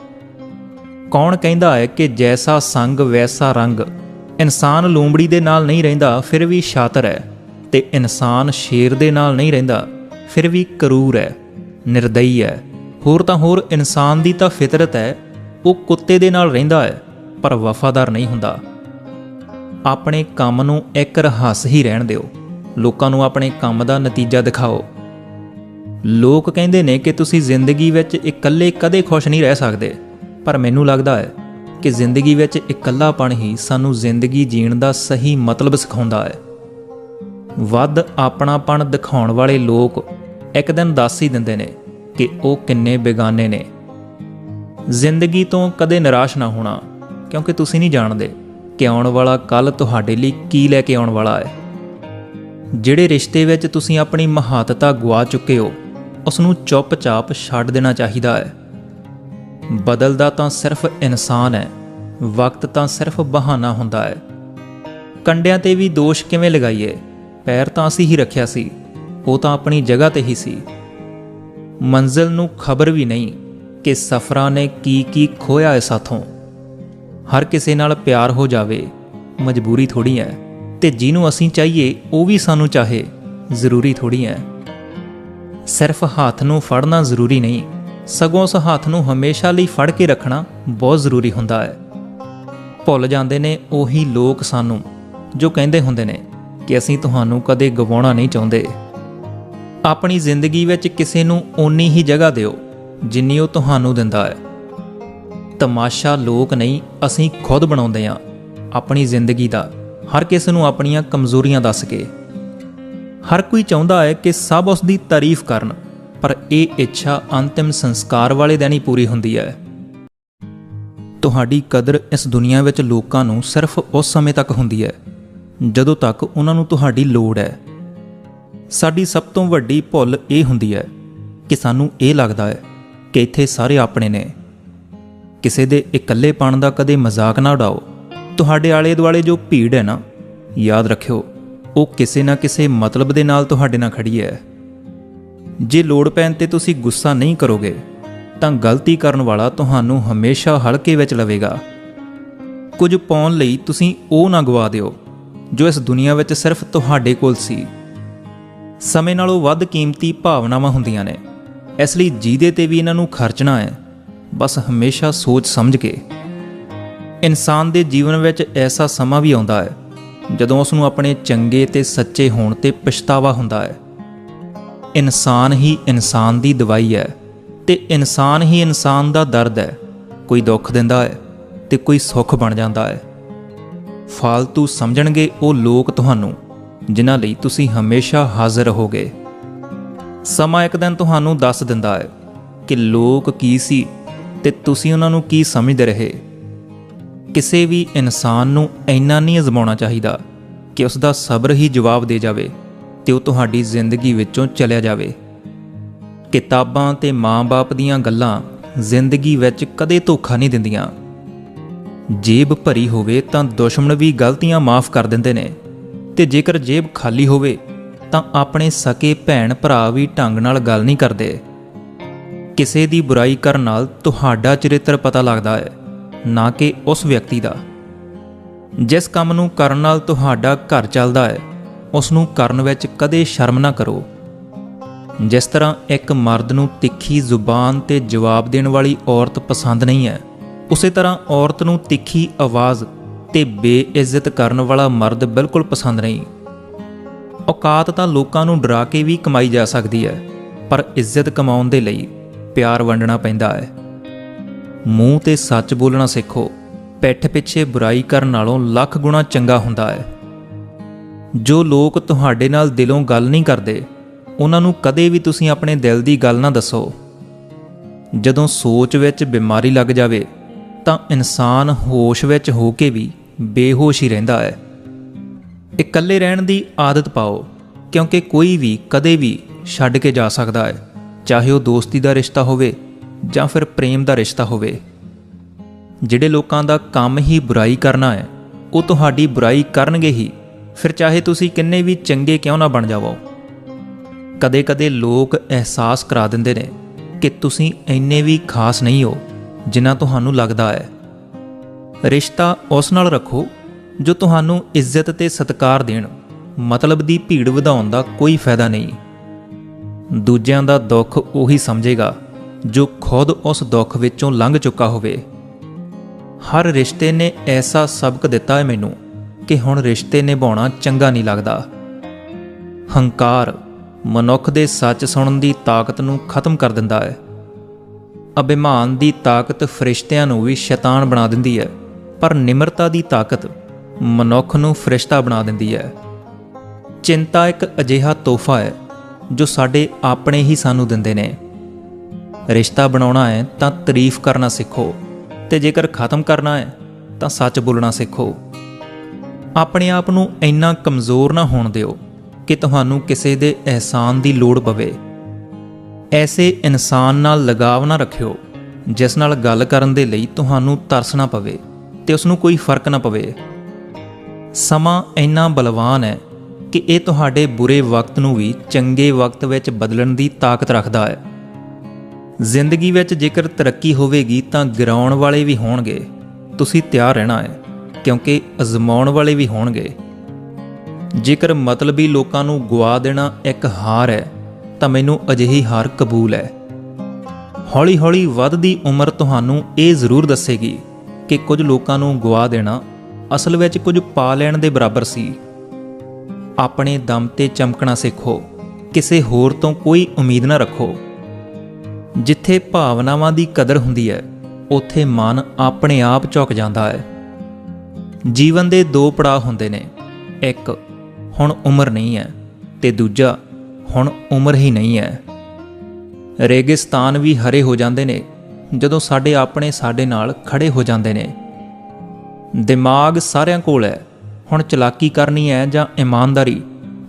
ਕੌਣ ਕਹਿੰਦਾ ਹੈ ਕਿ ਜੈਸਾ ਸੰਗ, ਵੈਸਾ ਰੰਗ। ਇਨਸਾਨ ਲੂੰਬੜੀ ਦੇ ਨਾਲ ਨਹੀਂ ਰਹਿੰਦਾ, ਫਿਰ ਵੀ ਸ਼ਾਤਰ ਹੈ। ਤੇ ਇਨਸਾਨ ਸ਼ੇਰ ਦੇ ਨਾਲ ਨਹੀਂ ਰਹਿੰਦਾ, ਫਿਰ ਵੀ ਕਰੂਰ ਹੈ, ਨਿਰਦਈ ਹੈ। ਹੋਰ ਤਾਂ ਹੋਰ ਇਨਸਾਨ ਦੀ ਤਾਂ ਫਿਤਰਤ ਹੈ, ਉਹ ਕੁੱਤੇ ਦੇ ਨਾਲ ਰਹਿੰਦਾ ਹੈ, ਪਰ ਵਫਾਦਾਰ ਨਹੀਂ ਹੁੰਦਾ। ਆਪਣੇ ਕੰਮ ਨੂੰ ਇੱਕ ਰਹੱਸ ਹੀ ਰਹਿਣ ਦਿਓ, ਲੋਕਾਂ ਨੂੰ ਆਪਣੇ ਕੰਮ ਦਾ ਨਤੀਜਾ ਦਿਖਾਓ। ਲੋਕ ਕਹਿੰਦੇ ਨੇ ਕਿ ਤੁਸੀਂ ਜ਼ਿੰਦਗੀ ਵਿੱਚ ਇਕੱਲੇ ਕਦੇ ਖੁਸ਼ ਨਹੀਂ ਰਹਿ ਸਕਦੇ, ਪਰ ਮੈਨੂੰ ਲੱਗਦਾ ਹੈ ਕਿ ਜ਼ਿੰਦਗੀ ਵਿੱਚ ਇਕੱਲਾਪਣ ਹੀ ਸਾਨੂੰ ਜ਼ਿੰਦਗੀ ਜੀਣ ਦਾ ਸਹੀ ਮਤਲਬ ਸਿਖਾਉਂਦਾ ਹੈ। ਵੱਧ ਆਪਣਾਪਣ ਦਿਖਾਉਣ ਵਾਲੇ ਲੋਕ ਇੱਕ ਦਿਨ ਦੱਸ ਹੀ ਦਿੰਦੇ ਨੇ ਕਿ ਉਹ ਕਿੰਨੇ ਬੇਗਾਨੇ ਨੇ। ਜ਼ਿੰਦਗੀ ਤੋਂ ਕਦੇ ਨਿਰਾਸ਼ ਨਾ ਹੋਣਾ, ਕਿਉਂਕਿ ਤੁਸੀਂ ਨਹੀਂ ਜਾਣਦੇ ਕਿ ਆਉਣ ਵਾਲਾ ਕੱਲ ਤੁਹਾਡੇ ਲਈ ਕੀ ਲੈ ਕੇ ਆਉਣ ਵਾਲਾ ਹੈ। ਜਿਹੜੇ ਰਿਸ਼ਤੇ ਵਿੱਚ ਤੁਸੀਂ ਆਪਣੀ ਮਹੱਤਤਾ ਗਵਾ ਚੁੱਕੇ ਹੋ ਉਸ ਨੂੰ ਚੁੱਪਚਾਪ ਛੱਡ ਦੇਣਾ ਚਾਹੀਦਾ ਹੈ। ਬਦਲਦਾ ਤਾਂ ਸਿਰਫ ਇਨਸਾਨ ਹੈ, ਵਕਤ ਤਾਂ ਸਿਰਫ ਬਹਾਨਾ ਹੁੰਦਾ ਹੈ। ਕੰਡਿਆਂ ਤੇ ਵੀ ਦੋਸ਼ ਕਿਵੇਂ ਲਗਾਈਏ? ਪੈਰ ਤਾਂ ਅਸੀਂ ਹੀ ਰੱਖਿਆ ਸੀ, ਉਹ ਤਾਂ ਆਪਣੀ ਜਗ੍ਹਾ ਤੇ ਹੀ ਸੀ। ਮੰਜ਼ਿਲ ਨੂੰ ਖਬਰ ਵੀ ਨਹੀਂ ਕਿ ਸਫਰਾਂ ਨੇ ਕੀ ਕੀ ਖੋਇਆ ਹੈ ਸਾਥੋਂ ਹਰ ਕਿਸੇ ਨਾਲ ਪਿਆਰ ਹੋ ਜਾਵੇ, ਮਜਬੂਰੀ ਥੋੜੀ ਹੈ, ਤੇ ਜਿਹਨੂੰ ਅਸੀਂ ਚਾਹੀਏ, ਉਹ ਵੀ ਸਾਨੂੰ ਚਾਹੇ, ਜ਼ਰੂਰੀ ਥੋੜੀ ਹੈ। ਸਿਰਫ ਹੱਥ ਨੂੰ ਫੜਨਾ ਜ਼ਰੂਰੀ ਨਹੀਂ, ਸਗੋਂ ਉਸ ਹੱਥ ਨੂੰ ਹਮੇਸ਼ਾ ਲਈ ਫੜ ਕੇ ਰੱਖਣਾ ਬਹੁਤ ਜ਼ਰੂਰੀ ਹੁੰਦਾ ਹੈ। ਭੁੱਲ ਜਾਂਦੇ ਨੇ ਉਹੀ ਲੋਕ ਸਾਨੂੰ, ਜੋ ਕਹਿੰਦੇ ਹੁੰਦੇ ਨੇ ਕਿ ਅਸੀਂ ਤੁਹਾਨੂੰ ਕਦੇ ਗਵਾਉਣਾ ਨਹੀਂ ਚਾਹੁੰਦੇ। ਆਪਣੀ ਜ਼ਿੰਦਗੀ ਵਿੱਚ ਕਿਸੇ ਨੂੰ ਓਨੀ ਹੀ ਜਗ੍ਹਾ ਦਿਓ, ਜਿੰਨੀ ਉਹ ਤੁਹਾਨੂੰ ਦਿੰਦਾ ਹੈ। ਤਮਾਸ਼ਾ ਲੋਕ ਨਹੀਂ, ਅਸੀਂ ਖੁਦ ਬਣਾਉਂਦੇ ਹਾਂ, ਆਪਣੀ ਜ਼ਿੰਦਗੀ ਦਾ, ਹਰ ਕਿਸੇ ਨੂੰ ਆਪਣੀਆਂ ਕਮਜ਼ੋਰੀਆਂ ਦੱਸ ਕੇ। ਹਰ ਕੋਈ ਚਾਹੁੰਦਾ ਹੈ ਕਿ ਸਭ ਉਸ ਦੀ ਤਾਰੀਫ ਕਰਨ, ਪਰ ਇਹ ਇੱਛਾ ਅੰਤਿਮ ਸੰਸਕਾਰ ਵਾਲੇ ਦਿਨ ਹੀ ਪੂਰੀ ਹੁੰਦੀ ਹੈ। ਤੁਹਾਡੀ ਕਦਰ ਇਸ ਦੁਨੀਆ ਵਿੱਚ ਲੋਕਾਂ ਨੂੰ ਸਿਰਫ ਉਸ ਸਮੇਂ ਤੱਕ ਹੁੰਦੀ ਹੈ ਜਦੋਂ ਤੱਕ ਉਹਨਾਂ ਨੂੰ ਤੁਹਾਡੀ ਲੋੜ ਹੈ। ਸਾਡੀ ਸਭ ਤੋਂ ਵੱਡੀ ਭੁੱਲ ਇਹ ਹੁੰਦੀ ਹੈ ਕਿ ਸਾਨੂੰ ਇਹ ਲੱਗਦਾ ਹੈ ਕਿ ਇੱਥੇ ਸਾਰੇ ਆਪਣੇ ਨੇ। ਕਿਸੇ ਦੇ ਇਕੱਲੇਪਣ ਦਾ ਕਦੇ ਮਜ਼ਾਕ ਨਾ ਉਡਾਓ। ਤੁਹਾਡੇ ਆਲੇ ਦੁਆਲੇ ਜੋ ਭੀੜ ਹੈ ਨਾ, ਯਾਦ ਰੱਖਿਓ, ਉਹ ਕਿਸੇ ਨਾ ਕਿਸੇ ਮਤਲਬ ਦੇ ਨਾਲ ਤੁਹਾਡੇ ਨਾਲ ਖੜੀ ਹੈ। ਜੇ ਲੋੜ ਪੈਣ ਤੇ ਤੁਸੀਂ ਗੁੱਸਾ ਨਹੀਂ ਕਰੋਗੇ, ਤਾਂ ਗਲਤੀ ਕਰਨ ਵਾਲਾ ਤੁਹਾਨੂੰ ਹਮੇਸ਼ਾ ਹਲਕੇ ਵਿੱਚ ਲਵੇਗਾ। ਕੁਝ ਪਾਉਣ ਲਈ ਤੁਸੀਂ ਉਹ ਨਾ ਗਵਾ ਦਿਓ ਜੋ ਇਸ ਦੁਨੀਆ ਵਿੱਚ ਸਿਰਫ ਤੁਹਾਡੇ ਕੋਲ ਸੀ। ਸਮੇਂ ਨਾਲੋਂ ਵੱਧ ਕੀਮਤੀ ਭਾਵਨਾਵਾਂ ਹੁੰਦੀਆਂ ਨੇ। ਇਸ ਲਈ ਜਿਹਦੇ ਤੇ ਵੀ ਇਹਨਾਂ ਨੂੰ ਖਰਚਣਾ ਹੈ। ਬਸ ਹਮੇਸ਼ਾ ਸੋਚ ਸਮਝ ਕੇ। ਇਨਸਾਨ ਦੇ ਜੀਵਨ ਵਿੱਚ ਐਸਾ ਸਮਾਂ ਵੀ ਆਉਂਦਾ ਹੈ, ਜਦੋਂ ਉਸ ਨੂੰ ਆਪਣੇ ਚੰਗੇ ਤੇ ਸੱਚੇ ਹੋਣ ਤੇ ਪਛਤਾਵਾ ਹੁੰਦਾ ਹੈ। ਇਨਸਾਨ ਹੀ ਇਨਸਾਨ ਦੀ ਦਵਾਈ ਹੈ ਤੇ ਇਨਸਾਨ ਹੀ ਇਨਸਾਨ ਦਾ ਦਰਦ ਹੈ। ਕੋਈ ਦੁੱਖ ਦਿੰਦਾ ਹੈ ਤੇ ਕੋਈ ਸੁੱਖ ਬਣ ਜਾਂਦਾ ਹੈ। ਫਾਲਤੂ ਸਮਝਣਗੇ ਉਹ ਲੋਕ ਤੁਹਾਨੂੰ, ਜਿਨ੍ਹਾਂ ਲਈ ਤੁਸੀਂ ਹਮੇਸ਼ਾ ਹਾਜ਼ਰ ਰਹੋਗੇ। ਸਮਾਂ ਇੱਕ ਦਿਨ ਤੁਹਾਨੂੰ ਦੱਸ ਦਿੰਦਾ ਹੈ ਕਿ ਲੋਕ ਕੀ ਸੀ ਤੇ ਤੁਸੀਂ ਉਹਨਾਂ ਨੂੰ ਕੀ ਸਮਝਦੇ ਰਹੇ। ਕਿਸੇ ਵੀ ਇਨਸਾਨ ਨੂੰ ਇੰਨਾ ਨਹੀਂ ਅਜ਼ਮਾਉਣਾ ਚਾਹੀਦਾ ਕਿ ਉਸ ਦਾ ਸਬਰ ਹੀ ਜਵਾਬ ਦੇ ਜਾਵੇ ਤੇ ਉਹ ਤੁਹਾਡੀ ਜ਼ਿੰਦਗੀ ਵਿੱਚੋਂ ਚਲਿਆ ਜਾਵੇ। ਕਿਤਾਬਾਂ ਤੇ ਮਾਂ-ਬਾਪ ਦੀਆਂ ਗੱਲਾਂ ਜ਼ਿੰਦਗੀ ਵਿੱਚ ਕਦੇ ਧੋਖਾ ਨਹੀਂ ਦਿੰਦੀਆਂ। ਜੇਬ ਭਰੀ ਹੋਵੇ ਤਾਂ ਦੁਸ਼ਮਣ ਵੀ ਗਲਤੀਆਂ ਮਾਫ ਕਰ ਦਿੰਦੇ ਨੇ। ਤੇ ਜੇਕਰ ਜੇਬ ਖਾਲੀ ਹੋਵੇ, ਤਾਂ ਆਪਣੇ ਸਕੇ ਭੈਣ ਭਰਾ ਵੀ ਢੰਗ ਨਾਲ ਗੱਲ ਨਹੀਂ ਕਰਦੇ। ਕਿਸੇ ਦੀ ਬੁਰਾਈ ਕਰਨ ਨਾਲ ਤੁਹਾਡਾ ਚਰਿੱਤਰ ਪਤਾ ਲੱਗਦਾ ਹੈ, ਨਾ ਕਿ ਉਸ ਵਿਅਕਤੀ ਦਾ। ਜਿਸ ਕੰਮ ਨੂੰ ਕਰਨ ਨਾਲ ਤੁਹਾਡਾ ਘਰ ਚੱਲਦਾ ਹੈ ਉਸ ਨੂੰ ਕਰਨ ਵਿੱਚ ਕਦੇ ਸ਼ਰਮ ਨਾ ਕਰੋ। ਜਿਸ ਤਰ੍ਹਾਂ ਇੱਕ ਮਰਦ ਨੂੰ ਤਿੱਖੀ ਜ਼ੁਬਾਨ ਤੇ ਜਵਾਬ ਦੇਣ ਵਾਲੀ ਔਰਤ ਪਸੰਦ ਨਹੀਂ ਹੈ ਉਸੇ ਤਰ੍ਹਾਂ ਔਰਤ ਨੂੰ ਤਿੱਖੀ ਆਵਾਜ਼ ਤੇ ਬੇਇੱਜ਼ਤ ਕਰਨ ਵਾਲਾ ਮਰਦ ਬਿਲਕੁਲ ਪਸੰਦ ਨਹੀਂ। ਔਕਾਤ ਤਾਂ ਲੋਕਾਂ ਨੂੰ ਡਰਾ ਕੇ ਵੀ ਕਮਾਈ ਜਾ ਸਕਦੀ ਹੈ, ਪਰ ਇੱਜ਼ਤ ਕਮਾਉਣ ਦੇ ਲਈ ਪਿਆਰ ਵੰਡਣਾ ਪੈਂਦਾ ਹੈ। ਮੂੰਹ ਤੇ ਸੱਚ ਬੋਲਣਾ ਸਿੱਖੋ, ਪਿੱਠ ਪਿੱਛੇ ਬੁਰਾਈ ਕਰਨ ਨਾਲੋਂ ਲੱਖ ਗੁਣਾ ਚੰਗਾ ਹੁੰਦਾ ਹੈ। ਜੋ ਲੋਕ ਤੁਹਾਡੇ ਨਾਲ ਦਿਲੋਂ ਗੱਲ ਨਹੀਂ ਕਰਦੇ, ਉਹਨਾਂ ਨੂੰ ਕਦੇ ਵੀ ਤੁਸੀਂ ਆਪਣੇ ਦਿਲ ਦੀ ਗੱਲ ਨਾ ਦੱਸੋ। ਜਦੋਂ ਸੋਚ ਵਿੱਚ ਬਿਮਾਰੀ ਲੱਗ ਜਾਵੇ ਤਾਂ ਇਨਸਾਨ ਹੋਸ਼ ਵਿੱਚ ਹੋ ਕੇ ਵੀ ਬੇਹੋਸ਼ ਹੀ ਰਹਿੰਦਾ ਹੈ। ਇਕੱਲੇ ਰਹਿਣ ਦੀ ਆਦਤ ਪਾਓ, ਕਿਉਂਕਿ ਕੋਈ ਵੀ ਕਦੇ ਵੀ ਛੱਡ ਕੇ ਜਾ ਸਕਦਾ ਹੈ, ਚਾਹੇ ਉਹ ਦੋਸਤੀ ਦਾ ਰਿਸ਼ਤਾ ਹੋਵੇ ਜਾਂ ਫਿਰ ਪ੍ਰੇਮ ਦਾ ਰਿਸ਼ਤਾ ਹੋਵੇ। ਜਿਹੜੇ ਲੋਕਾਂ ਦਾ ਕੰਮ ਹੀ ਬੁਰਾਈ ਕਰਨਾ ਹੈ, ਉਹ ਤੁਹਾਡੀ ਬੁਰਾਈ ਕਰਨਗੇ ਹੀ। ਫਿਰ ਚਾਹੇ ਤੁਸੀਂ ਕਿੰਨੇ ਵੀ ਚੰਗੇ ਕਿਉਂ ਨਾ ਬਣ ਜਾਵੋ। ਕਦੇ-ਕਦੇ ਲੋਕ ਅਹਿਸਾਸ ਕਰਾ ਦਿੰਦੇ ਨੇ ਕਿ ਤੁਸੀਂ ਇੰਨੇ ਵੀ ਖਾਸ ਨਹੀਂ ਹੋ। ਜਿੰਨਾ ਤੁਹਾਨੂੰ ਲੱਗਦਾ ਹੈ। ਰਿਸ਼ਤਾ ਉਸ ਨਾਲ ਰੱਖੋ ਜੋ ਤੁਹਾਨੂੰ ਇੱਜ਼ਤ ਤੇ ਸਤਿਕਾਰ ਦੇਣ। ਮਤਲਬ ਦੀ ਭੀੜ ਵਧਾਉਣ ਦਾ ਕੋਈ ਫਾਇਦਾ ਨਹੀਂ। ਦੂਜਿਆਂ ਦਾ ਦੁੱਖ ਉਹੀ ਸਮਝੇਗਾ ਜੋ ਖੁਦ ਉਸ ਦੁੱਖ ਵਿੱਚੋਂ ਲੰਘ ਚੁੱਕਾ ਹੋਵੇ। ਹਰ ਰਿਸ਼ਤੇ ਨੇ ਐਸਾ ਸਬਕ ਦਿੱਤਾ ਹੈ ਮੈਨੂੰ ਕਿ ਹੁਣ ਰਿਸ਼ਤੇ ਨਿਭਾਉਣਾ ਚੰਗਾ ਨਹੀਂ ਲੱਗਦਾ। ਹੰਕਾਰ ਮਨੁੱਖ ਦੇ ਸੱਚ ਸੁਣਨ ਦੀ ਤਾਕਤ ਨੂੰ ਖਤਮ ਕਰ ਦਿੰਦਾ ਹੈ। ਅਭਿਮਾਨ ਦੀ ਤਾਕਤ ਫਰਿਸ਼ਤਿਆਂ ਨੂੰ ਵੀ ਸ਼ੈਤਾਨ ਬਣਾ ਦਿੰਦੀ ਹੈ, ਪਰ ਨਿਮਰਤਾ ਦੀ ਤਾਕਤ ਮਨੁੱਖ ਨੂੰ ਫਰਿਸ਼ਤਾ ਬਣਾ ਦਿੰਦੀ ਹੈ। ਚਿੰਤਾ ਇੱਕ ਅਜਿਹਾ ਤੋਹਫਾ ਹੈ, ਜੋ ਸਾਡੇ ਆਪਣੇ ਹੀ ਸਾਨੂੰ ਦਿੰਦੇ ਨੇ। ਰਿਸ਼ਤਾ ਬਣਾਉਣਾ ਹੈ ਤਾਂ ਤਾਰੀਫ ਕਰਨਾ ਸਿੱਖੋ, ਤੇ ਜੇਕਰ ਖਤਮ ਕਰਨਾ ਹੈ ਤਾਂ ਸੱਚ ਬੋਲਣਾ ਸਿੱਖੋ। ਆਪਣੇ ਆਪ ਨੂੰ ਇੰਨਾ ਕਮਜ਼ੋਰ ਨਾ ਹੋਣ ਦਿਓ ਕਿ ਤੁਹਾਨੂੰ ਕਿਸੇ ਦੇ ਅਹਿਸਾਨ ਦੀ ਲੋੜ ਪਵੇ। ਐਸੇ ਇਨਸਾਨ ਨਾਲ ਲਗਾਵ ਨਾ ਰੱਖਿਓ, ਜਿਸ ਨਾਲ ਗੱਲ ਕਰਨ ਦੇ ਲਈ ਤੁਹਾਨੂੰ ਤਰਸ ਨਾ ਪਵੇ ਤੇ ਉਸ ਨੂੰ ਕੋਈ ਫ਼ਰਕ ਨਾ ਪਵੇ। ਸਮਾਂ ਇੰਨਾ ਬਲਵਾਨ ਹੈ ਕਿ ਇਹ ਤੁਹਾਡੇ ਬੁਰੇ ਵਕਤ ਨੂੰ ਵੀ ਚੰਗੇ ਵਕਤ ਵਿੱਚ ਬਦਲਣ ਦੀ ਤਾਕਤ ਰੱਖਦਾ ਹੈ। ਜ਼ਿੰਦਗੀ ਵਿੱਚ ਜੇਕਰ ਤਰੱਕੀ ਹੋਵੇਗੀ ਤਾਂ ਗਿਰਾਉਣ ਵਾਲੇ ਵੀ ਹੋਣਗੇ। ਤੁਸੀਂ ਤਿਆਰ ਰਹਿਣਾ ਹੈ, ਕਿਉਂਕਿ ਅਜ਼ਮਾਉਣ ਵਾਲੇ ਵੀ ਹੋਣਗੇ। ਜੇਕਰ ਮਤਲਬੀ ਲੋਕਾਂ ਨੂੰ ਗਵਾ ਦੇਣਾ ਇੱਕ ਹਾਰ ਹੈ ਤਾਂ ਮੈਨੂੰ ਅਜਿਹੀ ਹਾਰ ਕਬੂਲ ਹੈ। ਹੌਲੀ-ਹੌਲੀ ਵੱਧਦੀ ਉਮਰ ਤੁਹਾਨੂੰ ਇਹ ਜ਼ਰੂਰ ਦੱਸੇਗੀ ਕਿ ਕੁਝ ਲੋਕਾਂ ਨੂੰ ਗਵਾ ਦੇਣਾ ਅਸਲ ਵਿੱਚ ਕੁਝ ਪਾ ਲੈਣ ਦੇ ਬਰਾਬਰ ਸੀ। ਆਪਣੇ ਦਮ ਤੇ ਚਮਕਣਾ ਸਿੱਖੋ, ਕਿਸੇ ਹੋਰ ਤੋਂ ਕੋਈ ਉਮੀਦ ਨਾ ਰੱਖੋ। ਜਿੱਥੇ ਭਾਵਨਾਵਾਂ ਦੀ ਕਦਰ ਹੁੰਦੀ ਹੈ, ਉੱਥੇ ਮਨ ਆਪਣੇ ਆਪ ਝੁਕ ਜਾਂਦਾ ਹੈ। ਜੀਵਨ ਦੇ ਦੋ ਪੜਾਅ ਹੁੰਦੇ ਨੇ, ਇੱਕ, ਹੁਣ ਉਮਰ ਨਹੀਂ ਹੈ, ਤੇ ਦੂਜਾ ਹੁਣ ਉਮਰ ਹੀ ਨਹੀਂ ਹੈ। ਰੇਗਿਸਤਾਨ ਵੀ ਹਰੇ ਹੋ ਜਾਂਦੇ ਨੇ, ਜਦੋਂ ਸਾਡੇ ਆਪਣੇ ਸਾਡੇ ਨਾਲ ਖੜੇ ਹੋ ਜਾਂਦੇ ਨੇ। ਦਿਮਾਗ ਸਾਰਿਆਂ ਕੋਲ ਹੈ, ਹੁਣ ਚਲਾਕੀ ਕਰਨੀ ਹੈ ਜਾਂ ਇਮਾਨਦਾਰੀ,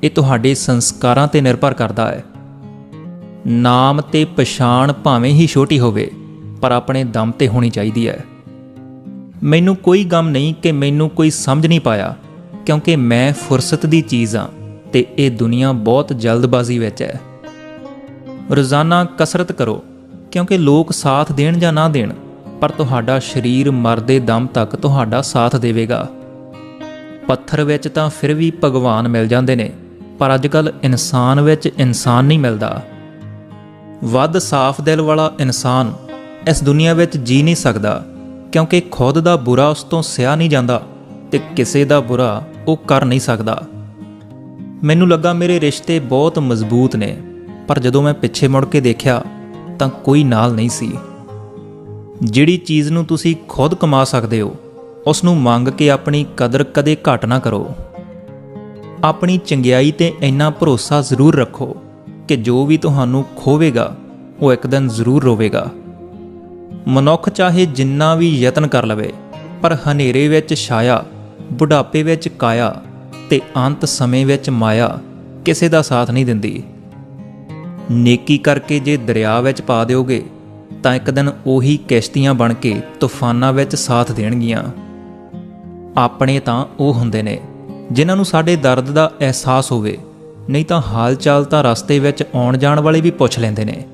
ਇਹ ਤੁਹਾਡੇ ਸੰਸਕਾਰਾਂ ਤੇ ਨਿਰਭਰ ਕਰਦਾ ਹੈ। ਨਾਮ ਤੇ ਪਛਾਣ ਭਾਵੇਂ ਹੀ ਛੋਟੀ ਹੋਵੇ, ਪਰ ਆਪਣੇ ਦਮ ਤੇ ਹੋਣੀ ਚਾਹੀਦੀ ਹੈ। ਮੈਨੂੰ ਕੋਈ ਗਮ ਨਹੀਂ ਕਿ ਮੈਨੂੰ ਕੋਈ ਸਮਝ ਨਹੀਂ ਪਾਇਆ, ਕਿਉਂਕਿ ਮੈਂ ਫੁਰਸਤ ਦੀ ਚੀਜ਼ ਹਾਂ। ਤੇ ਇਹ ਦੁਨੀਆ ਬਹੁਤ ਜਲਦਬਾਜ਼ੀ ਵਿੱਚ ਹੈ। ਰੋਜ਼ਾਨਾ ਕਸਰਤ ਕਰੋ, ਕਿਉਂਕਿ ਲੋਕ ਸਾਥ ਦੇਣ ਜਾਂ ਨਾ ਦੇਣ, ਪਰ ਤੁਹਾਡਾ ਸਰੀਰ ਮਰਦੇ ਦਮ ਤੱਕ ਤੁਹਾਡਾ ਸਾਥ ਦੇਵੇਗਾ। ਪੱਥਰ ਵਿੱਚ ਤਾਂ ਫਿਰ ਵੀ ਭਗਵਾਨ ਮਿਲ ਜਾਂਦੇ ਨੇ, ਪਰ ਅੱਜਕੱਲ ਇਨਸਾਨ ਵਿੱਚ ਇਨਸਾਨ ਨਹੀਂ ਮਿਲਦਾ। ਵੱਧ ਸਾਫ਼ ਦਿਲ ਵਾਲਾ ਇਨਸਾਨ ਇਸ ਦੁਨੀਆ ਵਿੱਚ ਜੀ ਨਹੀਂ ਸਕਦਾ, ਕਿਉਂਕਿ ਖੁਦ ਦਾ ਬੁਰਾ ਉਸ ਤੋਂ ਸਿਆ ਨਹੀਂ ਜਾਂਦਾ ਤੇ ਕਿਸੇ ਦਾ ਬੁਰਾ ਉਹ ਕਰ ਨਹੀਂ ਸਕਦਾ। ਮੈਨੂੰ ਲੱਗਾ ਮੇਰੇ ਰਿਸ਼ਤੇ ਬਹੁਤ ਮਜ਼ਬੂਤ ਨੇ, ਪਰ ਜਦੋਂ ਮੈਂ ਪਿੱਛੇ ਮੁੜ ਕੇ ਦੇਖਿਆ ਤਾਂ ਕੋਈ ਨਾਲ ਨਹੀਂ ਸੀ। ਜਿਹੜੀ ਚੀਜ਼ ਨੂੰ ਤੁਸੀਂ ਖੁਦ ਕਮਾ ਸਕਦੇ ਹੋ ਉਸ ਨੂੰ ਮੰਗ ਕੇ ਆਪਣੀ ਕਦਰ ਕਦੇ ਘਟ ਨਾ ਕਰੋ। ਆਪਣੀ ਚੰਗਿਆਈ ਤੇ ਇੰਨਾ ਭਰੋਸਾ ਜ਼ਰੂਰ ਰੱਖੋ ਕਿ ਜੋ ਵੀ ਤੁਹਾਨੂੰ ਖੋਵੇਗਾ, ਉਹ ਇੱਕ ਦਿਨ ਜ਼ਰੂਰ ਰੋਵੇਗਾ। ਮਨੁੱਖ ਚਾਹੇ ਜਿੰਨਾ ਵੀ ਯਤਨ ਕਰ ਲਵੇ, ਪਰ ਹਨੇਰੇ ਵਿੱਚ ਛਾਇਆ, ਬੁਢਾਪੇ ਵਿੱਚ ਕਾਇਆ ਤੇ ਅੰਤ ਸਮੇਂ ਵਿੱਚ ਮਾਇਆ ਕਿਸੇ ਦਾ ਸਾਥ ਨਹੀਂ ਦਿੰਦੀ। ਨੇਕੀ ਕਰਕੇ ਜੇ ਦਰਿਆ ਵਿੱਚ ਪਾ ਦਿਓਗੇ, ਤਾਂ ਇੱਕ ਦਿਨ ਉਹੀ ਕਿਸ਼ਤੀਆਂ ਬਣ ਕੇ ਤੂਫਾਨਾਂ ਵਿੱਚ ਸਾਥ ਦੇਣਗੀਆਂ। ਆਪਣੇ ਤਾਂ ਉਹ ਹੁੰਦੇ ਨੇ, ਜਿਨ੍ਹਾਂ ਨੂੰ ਸਾਡੇ ਦਰਦ ਦਾ ਅਹਿਸਾਸ ਹੋਵੇ, ਨਹੀਂ ਤਾਂ ਹਾਲ ਚਾਲ ਤਾਂ ਰਸਤੇ ਵਿੱਚ ਆਉਣ ਜਾਣ ਵਾਲੇ ਵੀ ਪੁੱਛ ਲੈਂਦੇ ਨੇ।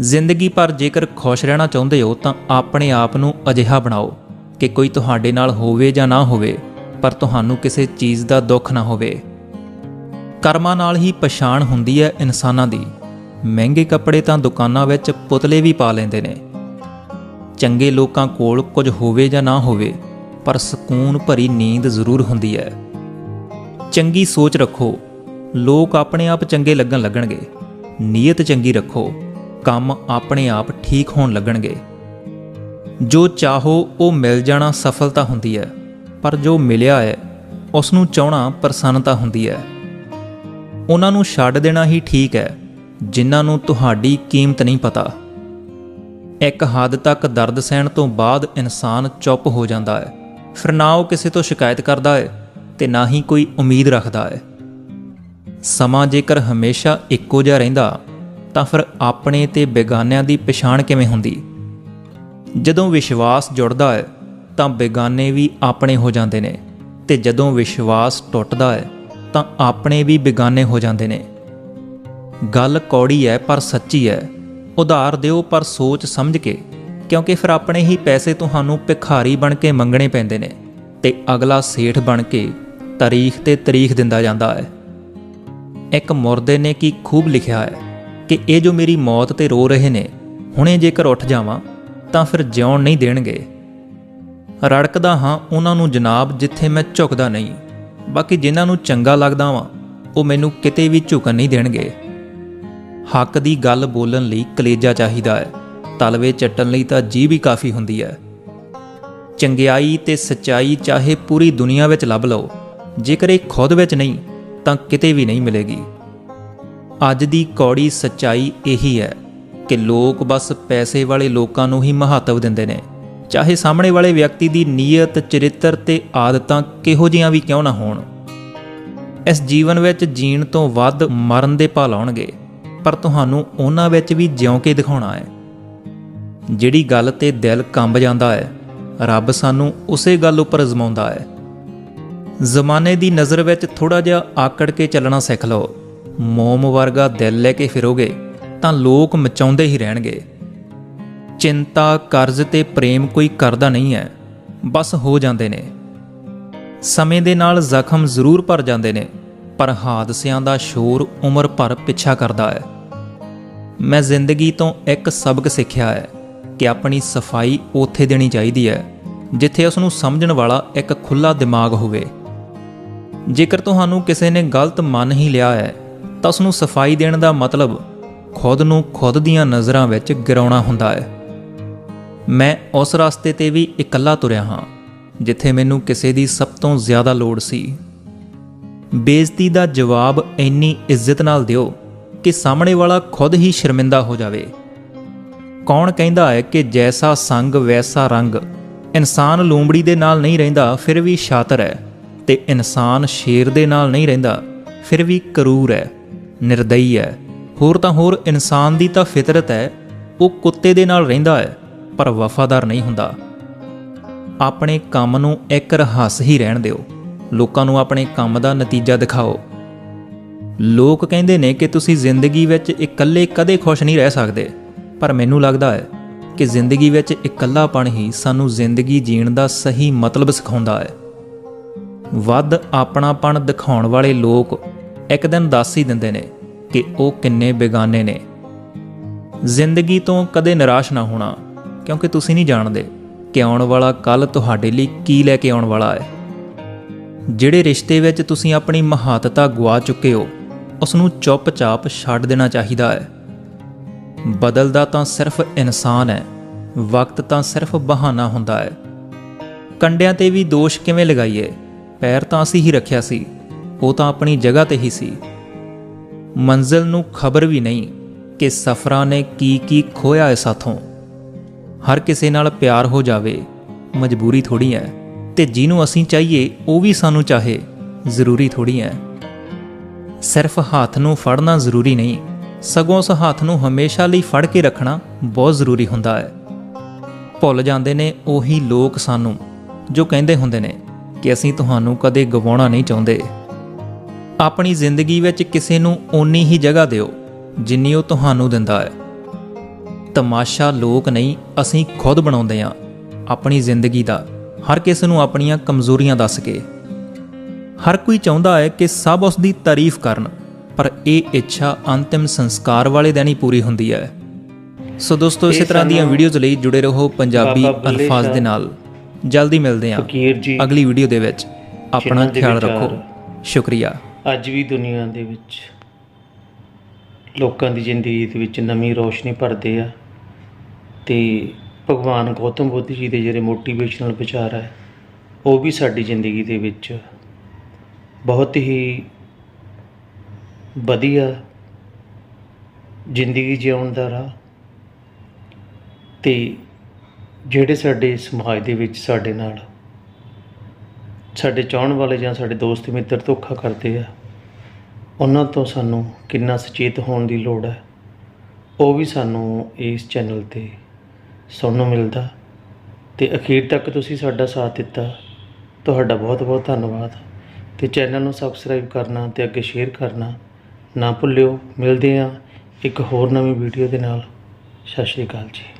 ਜ਼ਿੰਦਗੀ ਭਰ ਜੇਕਰ ਖੁਸ਼ ਰਹਿਣਾ ਚਾਹੁੰਦੇ ਹੋ, ਤਾਂ ਆਪਣੇ ਆਪ ਨੂੰ ਅਜਿਹਾ ਬਣਾਓ ਕਿ ਕੋਈ ਤੁਹਾਡੇ ਨਾਲ ਹੋਵੇ ਜਾਂ ਨਾ ਹੋਵੇ। ਪਰ ਤੁਹਾਨੂੰ ਕਿਸੇ ਚੀਜ਼ ਦਾ ਦੁੱਖ ਨਾ ਹੋਵੇ। ਕਰਮਾਂ ਨਾਲ ਹੀ ਪਛਾਣ ਹੁੰਦੀ ਹੈ ਇਨਸਾਨਾਂ ਦੀ। ਮਹਿੰਗੇ ਕੱਪੜੇ ਤਾਂ ਦੁਕਾਨਾਂ ਵਿੱਚ ਪੁਤਲੇ ਵੀ ਪਾ ਲੈਂਦੇ ਨੇ। ਚੰਗੇ ਲੋਕਾਂ ਕੋਲ ਕੁਝ ਹੋਵੇ ਜਾਂ ਨਾ ਹੋਵੇ, ਪਰ ਸਕੂਨ ਭਰੀ ਨੀਂਦ ਜ਼ਰੂਰ ਹੁੰਦੀ ਹੈ। ਚੰਗੀ ਸੋਚ ਰੱਖੋ। ਲੋਕ ਆਪਣੇ ਆਪ ਚੰਗੇ ਲੱਗਣ ਲੱਗਣਗੇ। ਨੀਅਤ ਚੰਗੀ ਰੱਖੋ। ਕੰਮ ਆਪਣੇ ਆਪ ਠੀਕ ਹੋਣ ਲੱਗਣਗੇ। ਜੋ ਚਾਹੋ ਉਹ ਮਿਲ ਜਾਣਾ ਸਫਲਤਾ ਹੁੰਦੀ ਹੈ। ਪਰ ਜੋ ਮਿਲਿਆ ਹੈ ਉਸ ਨੂੰ ਚਾਹਣਾ ਪ੍ਰਸੰਨਤਾ ਹੁੰਦੀ ਹੈ। ਉਹਨਾਂ ਨੂੰ ਛੱਡ ਦੇਣਾ ਹੀ ਠੀਕ ਹੈ, ਜਿਨ੍ਹਾਂ ਨੂੰ ਤੁਹਾਡੀ ਕੀਮਤ ਨਹੀਂ ਪਤਾ। ਇੱਕ ਹੱਦ ਤੱਕ ਦਰਦ ਸਹਿਣ ਤੋਂ ਬਾਅਦ ਇਨਸਾਨ ਚੁੱਪ ਹੋ ਜਾਂਦਾ ਹੈ। ਫਿਰ ਨਾ ਉਹ ਕਿਸੇ ਤੋਂ ਸ਼ਿਕਾਇਤ ਕਰਦਾ ਹੈ ਤੇ ਨਾ ਹੀ ਕੋਈ ਉਮੀਦ ਰੱਖਦਾ ਹੈ। ਸਮਾਂ ਜੇਕਰ ਹਮੇਸ਼ਾ ਇੱਕੋ ਜਿਹਾ ਰਹਿੰਦਾ, ਤਾਂ ਫਿਰ ਆਪਣੇ ਤੇ ਬੇਗਾਨਿਆਂ ਦੀ ਪਛਾਣ ਕਿਵੇਂ ਹੁੰਦੀ? ਜਦੋਂ ਵਿਸ਼ਵਾਸ ਜੁੜਦਾ ਹੈ ਤਾਂ ਬੇਗਾਨੇ ਵੀ ਆਪਣੇ ਹੋ ਜਾਂਦੇ ਨੇ ਤੇ ਜਦੋਂ ਵਿਸ਼ਵਾਸ ਟੁੱਟਦਾ ਹੈ, ਤਾਂ ਆਪਣੇ ਵੀ ਬੇਗਾਨੇ ਹੋ ਜਾਂਦੇ ਨੇ। ਗੱਲ ਕੌੜੀ ਹੈ ਪਰ ਸੱਚੀ ਹੈ। ਉਧਾਰ ਦਿਓ ਪਰ ਸੋਚ ਸਮਝ ਕੇ, ਕਿਉਂਕਿ ਫਿਰ ਆਪਣੇ ਹੀ ਪੈਸੇ ਤੁਹਾਨੂੰ ਭਿਖਾਰੀ ਬਣ ਕੇ ਮੰਗਣੇ ਪੈਂਦੇ ਨੇ ਤੇ ਅਗਲਾ ਸੇਠ ਬਣ ਕੇ ਤਾਰੀਖ ਤੇ ਤਾਰੀਖ ਦਿੰਦਾ ਜਾਂਦਾ ਹੈ। ਇੱਕ ਮੁਰਦੇ ਨੇ ਕੀ ਖੂਬ ਲਿਖਿਆ ਹੈ ਕਿ ਇਹ ਜੋ ਮੇਰੀ ਮੌਤ ਤੇ ਰੋ ਰਹੇ ਨੇ, ਹੁਣੇ ਜੇਕਰ ਉੱਠ ਜਾਵਾਂ, ਤਾਂ ਫਿਰ ਜਿਉਣ ਨਹੀਂ ਦੇਣਗੇ। ਰੜਕਦਾ ਹਾਂ ਉਹਨਾਂ ਨੂੰ ਜਨਾਬ ਜਿੱਥੇ ਮੈਂ ਝੁਕਦਾ ਨਹੀਂ। ਬਾਕੀ ਜਿਨ੍ਹਾਂ ਨੂੰ ਚੰਗਾ ਲੱਗਦਾ ਵਾਂ, ਉਹ ਮੈਨੂੰ ਕਿਤੇ ਵੀ ਝੁਕਣ ਨਹੀਂ ਦੇਣਗੇ। ਹੱਕ ਦੀ ਗੱਲ ਬੋਲਣ ਲਈ ਕਲੇਜਾ ਚਾਹੀਦਾ ਹੈ। ਤਲਵੇ ਚੱਟਣ ਲਈ ਤਾਂ ਜੀ ਵੀ ਕਾਫੀ ਹੁੰਦੀ ਹੈ। ਚੰਗਿਆਈ ਤੇ ਸਚਾਈ ਚਾਹੇ ਪੂਰੀ ਦੁਨੀਆ ਵਿੱਚ ਲੱਭ ਲਓ। ਜੇਕਰ ਇਹ ਖੁਦ ਵਿੱਚ ਨਹੀਂ, ਤਾਂ ਕਿਤੇ ਵੀ ਨਹੀਂ ਮਿਲੇਗੀ। ਅੱਜ ਦੀ ਕੌੜੀ ਸਚਾਈ ਇਹੀ ਹੈ ਕਿ ਲੋਕ ਬਸ ਪੈਸੇ ਵਾਲੇ ਲੋਕਾਂ ਨੂੰ ਹੀ ਮਹੱਤਵ ਦਿੰਦੇ ਨੇ। ਚਾਹੇ ਸਾਹਮਣੇ ਵਾਲੇ ਵਿਅਕਤੀ ਦੀ ਨੀਅਤ, ਚਰਿੱਤਰ ਤੇ ਆਦਤਾਂ ਕਿਹੋ ਜਿਹੀਆਂ ਵੀ ਕਿਉਂ ਨਾ ਹੋਣ। ਇਸ ਜੀਵਨ ਵਿੱਚ ਜੀਣ ਤੋਂ ਵੱਧ ਮਰਨ ਦੇ ਭਾਲ ਆਉਣਗੇ, ਪਰ ਤੁਹਾਨੂੰ ਉਹਨਾਂ ਵਿੱਚ ਵੀ ਜਿਉਂ ਕੇ ਦਿਖਾਉਣਾ ਹੈ। ਜਿਹੜੀ ਗੱਲ ਤੇ ਦਿਲ ਕੰਬ ਜਾਂਦਾ ਹੈ, ਰੱਬ ਸਾਨੂੰ ਉਸੇ ਗੱਲ ਉੱਪਰ ਅਜ਼ਮਾਉਂਦਾ ਹੈ। ਜ਼ਮਾਨੇ ਦੀ ਨਜ਼ਰ ਵਿੱਚ ਥੋੜਾ ਜਿਹਾ ਆਕੜ ਕੇ ਚੱਲਣਾ ਸਿੱਖ ਲਓ। ਮੋਮ ਵਰਗਾ ਦਿਲ ਲੈ ਕੇ ਫਿਰੋਗੇ, ਤਾਂ ਲੋਕ ਮਚਾਉਂਦੇ ਹੀ ਰਹਿਣਗੇ। ਚਿੰਤਾ, ਕਰਜ਼ ਤੇ ਪ੍ਰੇਮ ਕੋਈ ਕਰਦਾ ਨਹੀਂ ਹੈ। ਬਸ ਹੋ ਜਾਂਦੇ ਨੇ। ਸਮੇਂ ਦੇ ਨਾਲ ਜ਼ਖਮ ਜ਼ਰੂਰ ਭਰ ਜਾਂਦੇ ਨੇ, ਪਰ ਹਾਦਸਿਆਂ ਦਾ ਸ਼ੋਰ ਉਮਰ ਭਰ ਪਿੱਛਾ ਕਰਦਾ ਹੈ। ਮੈਂ ਜ਼ਿੰਦਗੀ ਤੋਂ ਇੱਕ ਸਬਕ ਸਿੱਖਿਆ ਹੈ ਕਿ ਆਪਣੀ ਸਫ਼ਾਈ ਉੱਥੇ ਦੇਣੀ ਚਾਹੀਦੀ ਹੈ, ਜਿੱਥੇ ਉਸ ਨੂੰ ਸਮਝਣ ਵਾਲਾ ਇੱਕ ਖੁੱਲਾ ਦਿਮਾਗ ਹੋਵੇ। ਜੇਕਰ ਤੁਹਾਨੂੰ ਕਿਸੇ ਨੇ ਗਲਤ ਮੰਨ ਹੀ ਲਿਆ ਹੈ, ਤਾਂ ਉਸ ਨੂੰ ਸਫ਼ਾਈ ਦੇਣ ਦਾ ਮਤਲਬ ਖੁਦ ਨੂੰ ਖੁਦ ਦੀਆਂ ਨਜ਼ਰਾਂ ਵਿੱਚ ਗਿਰਾਉਣਾ ਹੁੰਦਾ ਹੈ। ਮੈਂ ਉਸ ਰਸਤੇ ਤੇ ਵੀ ਇਕੱਲਾ ਤੁਰਿਆ ਹਾਂ, ਜਿੱਥੇ ਮੈਨੂੰ ਕਿਸੇ ਦੀ ਸਭ ਤੋਂ ਜ਼ਿਆਦਾ ਲੋੜ ਸੀ। ਬੇਇੱਜ਼ਤੀ ਦਾ ਜਵਾਬ ਇੰਨੀ ਇੱਜ਼ਤ ਨਾਲ ਦਿਓ ਕਿ ਸਾਹਮਣੇ ਵਾਲਾ ਖੁਦ ਹੀ ਸ਼ਰਮਿੰਦਾ ਹੋ ਜਾਵੇ। ਕੌਣ ਕਹਿੰਦਾ ਹੈ ਕਿ ਜੈਸਾ ਸੰਗ ਵੈਸਾ ਰੰਗ, ਇਨਸਾਨ ਲੂੰਬੜੀ ਦੇ ਨਾਲ ਨਹੀਂ ਰਹਿੰਦਾ, ਫਿਰ ਵੀ ਸ਼ਾਤਰ ਹੈ, ਤੇ ਇਨਸਾਨ ਸ਼ੇਰ ਦੇ ਨਾਲ ਨਹੀਂ ਰਹਿੰਦਾ, ਫਿਰ ਵੀ ਕਰੂਰ ਹੈ, ਨਿਰਦਈ ਹੈ। ਹੋਰ ਤਾਂ ਹੋਰ ਇਨਸਾਨ ਦੀ ਤਾਂ ਫਿਤਰਤ ਹੈ, ਉਹ ਕੁੱਤੇ ਦੇ ਨਾਲ ਰਹਿੰਦਾ ਹੈ ਪਰ ਵਫਾਦਾਰ ਨਹੀਂ ਹੁੰਦਾ। ਆਪਣੇ ਕੰਮ ਨੂੰ ਇੱਕ ਰਹੱਸ ਹੀ ਰਹਿਣ ਦਿਓ। ਲੋਕਾਂ ਨੂੰ ਆਪਣੇ ਕੰਮ ਦਾ ਨਤੀਜਾ ਦਿਖਾਓ। ਲੋਕ ਕਹਿੰਦੇ ਨੇ ਕਿ ਤੁਸੀਂ ਜ਼ਿੰਦਗੀ ਵਿੱਚ ਇਕੱਲੇ ਕਦੇ ਖੁਸ਼ ਨਹੀਂ ਰਹਿ ਸਕਦੇ। ਪਰ ਮੈਨੂੰ ਲੱਗਦਾ ਹੈ ਕਿ ਜ਼ਿੰਦਗੀ ਵਿੱਚ ਇਕੱਲਾਪਣ ਹੀ ਸਾਨੂੰ ਜ਼ਿੰਦਗੀ ਜੀਣ ਦਾ ਸਹੀ ਮਤਲਬ ਸਿਖਾਉਂਦਾ ਹੈ। ਵੱਧ ਆਪਣਾਪਣ ਦਿਖਾਉਣ ਵਾਲੇ ਲੋਕ ਇੱਕ ਦਿਨ ਦੱਸ ਹੀ ਦਿੰਦੇ ਨੇ ਕਿ ਉਹ ਕਿੰਨੇ ਬੇਗਾਨੇ ਨੇ। ਜ਼ਿੰਦਗੀ ਤੋਂ ਕਦੇ ਨਿਰਾਸ਼ ਨਾ ਹੋਣਾ। ਕਿਉਂਕਿ ਤੁਸੀਂ ਨਹੀਂ ਜਾਣਦੇ ਕਿ ਆਉਣ ਵਾਲਾ ਕੱਲ ਤੁਹਾਡੇ ਲਈ ਕੀ ਲੈ ਕੇ ਆਉਣ ਵਾਲਾ ਹੈ। ਜਿਹੜੇ ਰਿਸ਼ਤੇ ਵਿੱਚ ਤੁਸੀਂ ਆਪਣੀ ਮਹੱਤਤਾ ਗਵਾ ਚੁੱਕੇ ਹੋ ਉਸ ਨੂੰ ਚੁੱਪਚਾਪ ਛੱਡ ਦੇਣਾ ਚਾਹੀਦਾ ਹੈ। ਬਦਲਦਾ ਤਾਂ ਸਿਰਫ ਇਨਸਾਨ ਹੈ, ਵਕਤ ਤਾਂ ਸਿਰਫ ਬਹਾਨਾ ਹੁੰਦਾ ਹੈ। ਕੰਡਿਆਂ ਤੇ ਵੀ ਦੋਸ਼ ਕਿਵੇਂ ਲਗਾਈਏ? ਪੈਰ ਤਾਂ ਅਸੀਂ ਹੀ ਰੱਖਿਆ ਸੀ, ਉਹ ਤਾਂ ਆਪਣੀ ਜਗ੍ਹਾ ਤੇ ਹੀ ਸੀ। ਮੰਜ਼ਿਲ ਨੂੰ ਖਬਰ ਵੀ ਨਹੀਂ ਕਿ ਸਫਰਾਂ ਨੇ ਕੀ ਕੀ ਖੋਇਆ ਹੈ ਸਾਥੋਂ ਹਰ ਕਿਸੇ ਨਾਲ ਪਿਆਰ ਹੋ ਜਾਵੇ, ਮਜਬੂਰੀ ਥੋੜੀ ਹੈ ਤੇ ਜਿਹਨੂੰ ਅਸੀਂ ਚਾਹੀਏ, ਉਹ ਵੀ ਸਾਨੂੰ ਚਾਹੇ, ਜ਼ਰੂਰੀ ਥੋੜੀ ਹੈ। ਸਿਰਫ ਹੱਥ ਨੂੰ ਫੜਨਾ ਜ਼ਰੂਰੀ ਨਹੀਂ, ਸਗੋਂ ਉਸ ਹੱਥ ਨੂੰ ਹਮੇਸ਼ਾ ਲਈ ਫੜ ਕੇ ਰੱਖਣਾ ਬਹੁਤ ਜ਼ਰੂਰੀ ਹੁੰਦਾ ਹੈ। ਭੁੱਲ ਜਾਂਦੇ ਨੇ ਉਹੀ ਲੋਕ ਸਾਨੂੰ, ਜੋ ਕਹਿੰਦੇ ਹੁੰਦੇ ਨੇ ਕਿ ਅਸੀਂ ਤੁਹਾਨੂੰ ਕਦੇ ਗਵਾਉਣਾ ਨਹੀਂ ਚਾਹੁੰਦੇ। ਆਪਣੀ ਜ਼ਿੰਦਗੀ ਵਿੱਚ ਕਿਸੇ ਨੂੰ ਓਨੀ ਹੀ ਜਗ੍ਹਾ ਦਿਓ, ਜਿੰਨੀ ਉਹ ਤੁਹਾਨੂੰ ਦਿੰਦਾ ਹੈ। ਤਮਾਸ਼ਾ ਲੋਕ ਨਹੀਂ ਅਸੀਂ ਖੁਦ ਬਣਾਉਂਦੇ ਹਾਂ ਆਪਣੀ ਜ਼ਿੰਦਗੀ ਦਾ। ਹਰ ਕਿਸੇ ਨੂੰ ਆਪਣੀਆਂ ਕਮਜ਼ੋਰੀਆਂ ਦੱਸ ਕੇ। ਹਰ ਕੋਈ ਚਾਹੁੰਦਾ ਹੈ ਕਿ ਸਭ ਉਸ ਦੀ ਤਾਰੀਫ ਕਰਨ ਪਰ ਇਹ ਇੱਛਾ ਅੰਤਿਮ ਸੰਸਕਾਰ ਵਾਲੇ ਦਿਨ ਹੀ ਪੂਰੀ ਹੁੰਦੀ ਹੈ। ਸੋ ਦੋਸਤੋ ਇਸੇ ਤਰ੍ਹਾਂ ਦੀਆਂ ਵੀਡੀਓਜ਼ ਲਈ ਜੁੜੇ ਰਹੋ ਪੰਜਾਬੀ ਅਲਫਾਜ਼ ਦੇ ਨਾਲ। ਜਲਦੀ ਮਿਲਦੇ ਹਾਂ ਫਕੀਰ ਜੀ ਅਗਲੀ ਵੀਡੀਓ ਦੇ ਵਿੱਚ। ਆਪਣਾ ਖਿਆਲ ਰੱਖੋ। ਸ਼ੁਕਰੀਆ। ਅੱਜ ਵੀ ਦੁਨੀਆ ਦੇ ਵਿੱਚ ਲੋਕਾਂ ਦੀ ਜ਼ਿੰਦਗੀ ਦੇ ਵਿੱਚ ਨਵੀਂ ਰੋਸ਼ਨੀ ਭਰਦੇ ਆ। ਅਤੇ ਭਗਵਾਨ ਗੌਤਮ ਬੁੱਧ ਜੀ ਦੇ ਜਿਹੜੇ ਮੋਟੀਵੇਸ਼ਨਲ ਵਿਚਾਰ ਹੈ ਉਹ ਵੀ ਸਾਡੀ ਜ਼ਿੰਦਗੀ ਦੇ ਵਿੱਚ ਬਹੁਤ ਹੀ ਵਧੀਆ ਜ਼ਿੰਦਗੀ ਜਿਉਣ ਦਾ ਰਾਹ ਤੇ ਜਿਹੜੇ ਸਾਡੇ ਸਮਾਜ ਦੇ ਵਿੱਚ ਸਾਡੇ ਨਾਲ ਸਾਡੇ ਚਾਹਣ ਵਾਲੇ ਜਾਂ ਸਾਡੇ ਦੋਸਤ ਮਿੱਤਰ ਧੋਖਾ ਕਰਦੇ ਆ, ਉਹਨਾਂ ਤੋਂ ਸਾਨੂੰ ਕਿੰਨਾ ਸੁਚੇਤ ਹੋਣ ਦੀ ਲੋੜ ਹੈ ਉਹ ਵੀ ਸਾਨੂੰ ਇਸ ਚੈਨਲ ਤੇ ਸੁਣਨ ਨੂੰ ਮਿਲਦਾ। ਤੇ ਅਖੀਰ ਤੱਕ ਤੁਸੀਂ ਸਾਡਾ ਸਾਥ ਦਿੱਤਾ। ਤੁਹਾਡਾ ਬਹੁਤ ਬਹੁਤ ਧੰਨਵਾਦ। ਤੇ ਚੈਨਲ ਨੂੰ ਸਬਸਕ੍ਰਾਈਬ ਕਰਨਾ ਤੇ ਅੱਗੇ ਸ਼ੇਅਰ ਕਰਨਾ ਨਾ ਭੁੱਲਿਓ। ਮਿਲਦੇ ਹਾਂ ਇੱਕ ਹੋਰ ਨਵੀਂ ਵੀਡੀਓ ਦੇ ਨਾਲ। ਸਤਿ ਸ਼੍ਰੀ ਅਕਾਲ ਜੀ।